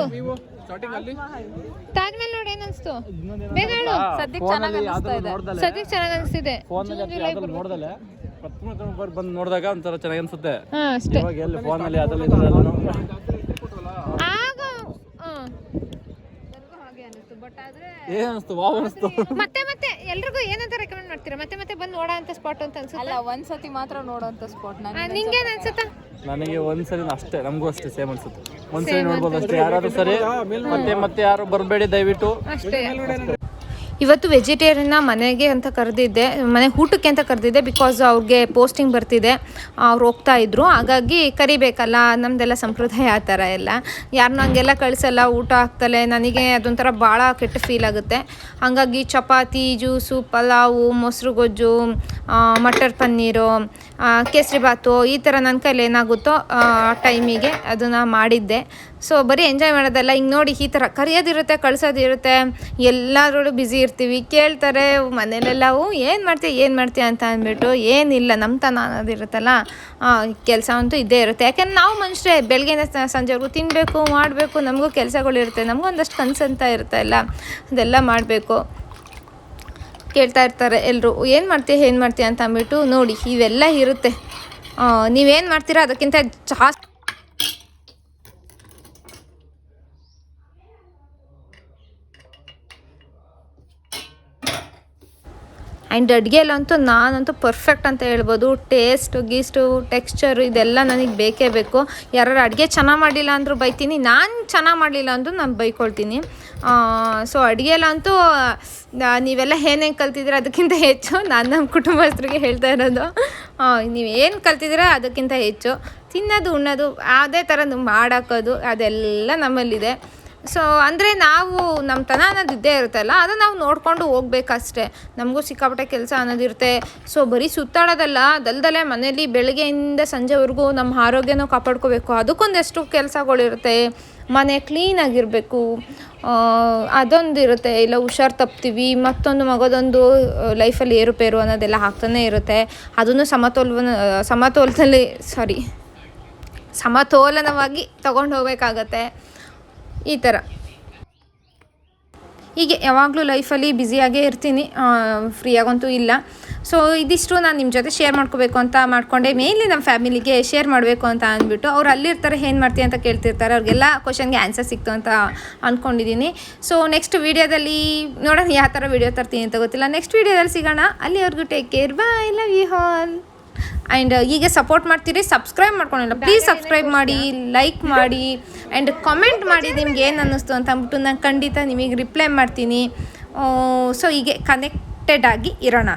ಸ್ಟಾರ್ಟಿಂಗ್ ಅಲ್ಲಿ?
ತಾಜ್ ಮಹಲ್ ನೋಡಿ ಏನ್ ಅನ್ಸ್ತು? ಬೇಗ ಹೇಳು.
ನೋಡ್ದಲೆ.
ಸದ್ಯಕ್ಕೆ ಚೆನ್ನಾಗ್ ಅನ್ಸ್ತಿದೆ.
ನೋಡ್ದಲೆ. ಪತ್ಮ ಬಂದು ನೋಡಿದಾಗ ಒಂಥರ ಚೆನ್ನಾಗಿ ಅನ್ಸುತ್ತೆ.
ಹಾ ಅಷ್ಟೇ.
ಇವಾಗ ಎಲ್ಲಿ ಫೋನಲ್ಲಿ ಅದ್ರಲ್ಲಿ ಇದ್ರಲ್ಲಿ
ಆಗ ಹಾ. ಹಾಗೆ ಅನ್ನಿಸ್ತು ಬಟ್ ಆದ್ರೆ
ಏನ್ ಅನಿಸ್ತು ವಾವ್ ಅನಿಸ್ತು.
ಮತ್ತೆ ಮತ್ತೆ ಎಲ್ರಿಗೂ ಏನಂತ ರೆಕಮೆಂಡ್ ಮಾಡ್ತೀರಾ? ಮತ್ತೆ ಮತ್ತೆ ಬಂದು ನೋಡೋ ಅಂತ ಸ್ಪಾಟ್ ಅಂತ ಅನ್ಸುತ್ತೆ?
ಅಲ್ಲ ಒಂದ್ಸತಿ ಮಾತ್ರ ನೋಡೋಂಥ ಸ್ಪಾಟ್ ನಾನು
ನಿಂಗೇನ್ ಅನ್ಸುತ್ತಾ?
ನನಗೆ ಒಂದ್ಸರಿ ಅಷ್ಟೇ ನಮಗೂ ಅಷ್ಟೇ ಸೇಮ್ ಅನ್ಸುತ್ತೆ. ಒಂದ್ಸರಿ ನೋಡ್ಬೋದು ಅಷ್ಟೇ ಯಾರಾದ್ರೂ ಸರಿ ಮತ್ತೆ ಮತ್ತೆ ಯಾರು ಬರಬೇಡಿ ದಯವಿಟ್ಟು.
ಅಷ್ಟೇ. ಇವತ್ತು ವೆಜಿಟೇರಿಯನ್ನ ಮನೆಗೆ ಅಂತ ಕರೆದಿದ್ದೆ, ಮನೆ ಊಟಕ್ಕೆ ಅಂತ ಕರೆದಿದ್ದೆ ಬಿಕಾಸ್ ಅವ್ರಿಗೆ ಪೋಸ್ಟಿಂಗ್ ಬರ್ತಿದೆ, ಅವ್ರು ಹೋಗ್ತಾ ಇದ್ರು. ಹಾಗಾಗಿ ಕರಿಬೇಕಲ್ಲ ನಮ್ಮದೆಲ್ಲ ಸಂಪ್ರದಾಯ ಆ ಥರ ಎಲ್ಲ. ಯಾರನ್ನೂ ಹಂಗೆಲ್ಲ ಕಳಿಸಲ್ಲ, ಊಟ ಹಾಕ್ತಲೇ, ನನಗೆ ಅದೊಂಥರ ಭಾಳ ಕೆಟ್ಟ ಫೀಲ್ ಆಗುತ್ತೆ. ಹಾಗಾಗಿ ಚಪಾತಿ ಜ್ಯೂಸು ಪಲಾವು, ಮೊಸರು ಗೊಜ್ಜು ಮಟರ್ ಪನ್ನೀರು ಕೇಸರಿ ಭಾತು ಈ ಥರ ನನ್ನ ಕೈಲಿ ಏನಾಗುತ್ತೋ ಆ ಟೈಮಿಗೆ ಅದನ್ನು ಮಾಡಿದ್ದೆ. ಸೊ ಬರೀ ಎಂಜಾಯ್ ಮಾಡೋದಲ್ಲ. ಹಿಂಗೆ ನೋಡಿ ಈ ಥರ ಕರೆಯೋದಿರುತ್ತೆ, ಕಳ್ಸೋದಿರುತ್ತೆ. ಎಲ್ಲರೂ ಬ್ಯುಸಿ ಇರ್ತೀವಿ. ಕೇಳ್ತಾರೆ, ಮನೇಲೆಲ್ಲ ಹ್ಞೂ ಏನು ಮಾಡ್ತೀಯ ಏನು ಮಾಡ್ತೀಯ? ಅಂತ ಅಂದ್ಬಿಟ್ಟು, ಏನಿಲ್ಲ ನಮ್ಮ ತನ ಅನ್ನೋದಿರುತ್ತಲ್ಲ ಕೆಲಸ ಅಂತೂ ಇದ್ದೇ ಇರುತ್ತೆ. ಯಾಕೆಂದ್ರೆ ನಾವು ಮನುಷ್ಯರೇ ಬೆಳಗ್ಗೆಯಿಂದ ಸಂಜೆವರೆಗೂ ತಿನ್ನಬೇಕು ಮಾಡಬೇಕು. ನಮಗೂ ಕೆಲಸಗಳಿರುತ್ತೆ ನಮಗೂ ಒಂದಷ್ಟು ಕನಸಂತ ಇರುತ್ತೆ ಅಲ್ಲ. ಅದೆಲ್ಲ ಮಾಡಬೇಕು. ಕೇಳ್ತಾ ಇರ್ತಾರೆ ಎಲ್ಲರೂ ಏನು ಮಾಡ್ತೀಯ ಏನು ಮಾಡ್ತೀಯ? ಅಂತ ಅಂದ್ಬಿಟ್ಟು, ನೋಡಿ, ಇವೆಲ್ಲ ಇರುತ್ತೆ. ನೀವೇನು ಮಾಡ್ತೀರಾ? ಅದಕ್ಕಿಂತ ಜಾಸ್ತಿ ಆ್ಯಂಡ್ ಅಡುಗೆಯಲ್ಲಂತೂ ನಾನಂತೂ ಪರ್ಫೆಕ್ಟ್ ಅಂತ ಹೇಳ್ಬೋದು. ಟೇಸ್ಟು ಗೀಸ್ಟು ಟೆಕ್ಸ್ಚರು ಇದೆಲ್ಲ ನನಗೆ ಬೇಕೇ ಬೇಕು. ಯಾರು ಅಡುಗೆ ಚೆನ್ನಾಗಿ ಮಾಡಲಿಲ್ಲ ಅಂದರೂ ಬೈತೀನಿ. ನಾನು ಚೆನ್ನಾಗಿ ಮಾಡಲಿಲ್ಲ ಅಂದರೂ ನಾನು ಬೈಕೊಳ್ತೀನಿ. ಸೊ ಅಡುಗೆಯಲ್ಲಂತೂ ನೀವೆಲ್ಲ ಏನೇನು ಕಲ್ತಿದ್ದೀರಾ ಅದಕ್ಕಿಂತ ಹೆಚ್ಚು ನಾನು ನಮ್ಮ ಕುಟುಂಬಸ್ಥರಿಗೆ ಹೇಳ್ತಾ ಇರೋದು. ನೀವು ಏನು ಕಲ್ತಿದ್ದೀರ ಅದಕ್ಕಿಂತ ಹೆಚ್ಚು. ತಿನ್ನೋದು, ಉಣ್ಣೋದು, ಅದೇ ಥರ ಮಾಡಾಕೋದು ಅದೆಲ್ಲ ನಮ್ಮಲ್ಲಿದೆ. ಸೊ ಅಂದರೆ ನಾವು ನಮ್ಮ ತನ ಅನ್ನೋದು ಇದ್ದೇ ಇರುತ್ತಲ್ಲ, ಅದು ನಾವು ನೋಡಿಕೊಂಡು ಹೋಗ್ಬೇಕಷ್ಟೆ. ನಮಗೂ ಸಿಕ್ಕಾಪಟ್ಟೆ ಕೆಲಸ ಅನ್ನೋದಿರುತ್ತೆ ಸೊ ಬರೀ ಸುತ್ತಾಡೋದಲ್ಲ ದಲ್ದಲೆ ಮನೇಲಿ ಬೆಳಗ್ಗೆಯಿಂದ ಸಂಜೆವರೆಗೂ ನಮ್ಮ ಆರೋಗ್ಯನೂ ಕಾಪಾಡ್ಕೋಬೇಕು. ಅದಕ್ಕೊಂದಷ್ಟು ಕೆಲಸಗಳಿರುತ್ತೆ. ಮನೆ ಕ್ಲೀನಾಗಿರಬೇಕು ಅದೊಂದು ಇರುತ್ತೆ ಇಲ್ಲ ಹುಷಾರು ತಪ್ತೀವಿ, ಮತ್ತೊಂದು ಮಗದೊಂದು ಲೈಫಲ್ಲಿ ಏರುಪೇರು ಅನ್ನೋದೆಲ್ಲ ಆಗ್ತಾನೆ ಇರುತ್ತೆ. ಅದನ್ನು ಸಮತೋಲನ ಸಮತೋಲದಲ್ಲಿ ಸಾರಿ ಸಮತೋಲನವಾಗಿ ತಗೊಂಡು ಹೋಗ್ಬೇಕಾಗತ್ತೆ. ಈ ಥರ. ಹೀಗೆ ಯಾವಾಗಲೂ ಲೈಫಲ್ಲಿ ಬ್ಯುಸಿಯಾಗೇ ಇರ್ತೀನಿ. ಫ್ರೀಯಾಗಂತೂ ಇಲ್ಲ. ಸೊ, ಇದಿಷ್ಟು ನಾನು ನಿಮ್ಮ ಜೊತೆ ಶೇರ್ ಮಾಡ್ಕೋಬೇಕು ಅಂತ ಮಾಡ್ಕೊಂಡೆ. ಮೇಯ್ನ್ಲಿ ನಮ್ಮ ಫ್ಯಾಮಿಲಿಗೆ ಶೇರ್ ಮಾಡಬೇಕು ಅಂತ ಅಂದ್ಬಿಟ್ಟು ಅವ್ರು ಅಲ್ಲಿರ್ತಾರೆ, ಏನು ಮಾಡ್ತೀಯ ಅಂತ ಕೇಳ್ತಿರ್ತಾರೆ. ಅವ್ರಿಗೆಲ್ಲ ಕ್ವಶನ್ಗೆ ಆನ್ಸರ್ ಸಿಕ್ತು ಅಂತ ಅಂದ್ಕೊಂಡಿದ್ದೀನಿ ಸೊ ನೆಕ್ಸ್ಟ್ ವೀಡಿಯೋದಲ್ಲಿ ನೋಡೋಣ, ಯಾವ ಥರ ವೀಡಿಯೋ ತರ್ತೀನಿ ಅಂತ ಗೊತ್ತಿಲ್ಲ. ನೆಕ್ಸ್ಟ್ ವೀಡಿಯೋದಲ್ಲಿ ಸಿಗೋಣ. ಅಲ್ಲಿವರೆಗೂ take care bye love you all and ಹೀಗೆ ಸಪೋರ್ಟ್ ಮಾಡ್ತೀರಿ ಸಬ್ಸ್ಕ್ರೈಬ್ ಮಾಡ್ಕೊಂಡಿಲ್ಲ ಪ್ಲೀಸ್ ಸಬ್ಸ್ಕ್ರೈಬ್ ಮಾಡಿ ಲೈಕ್ ಮಾಡಿ ಆ್ಯಂಡ್ ಕಮೆಂಟ್ ಮಾಡಿ ನಿಮ್ಗೆ ಏನು ಅನ್ನಿಸ್ತು ಅಂತ ಅಂದ್ಬಿಟ್ಟು ನಾನು ಖಂಡಿತ ನಿಮಗೆ ರಿಪ್ಲೈ ಮಾಡ್ತೀನಿ. ಸೊ ಹೀಗೆ ಕನೆಕ್ಟೆಡ್ ಆಗಿ ಇರೋಣ.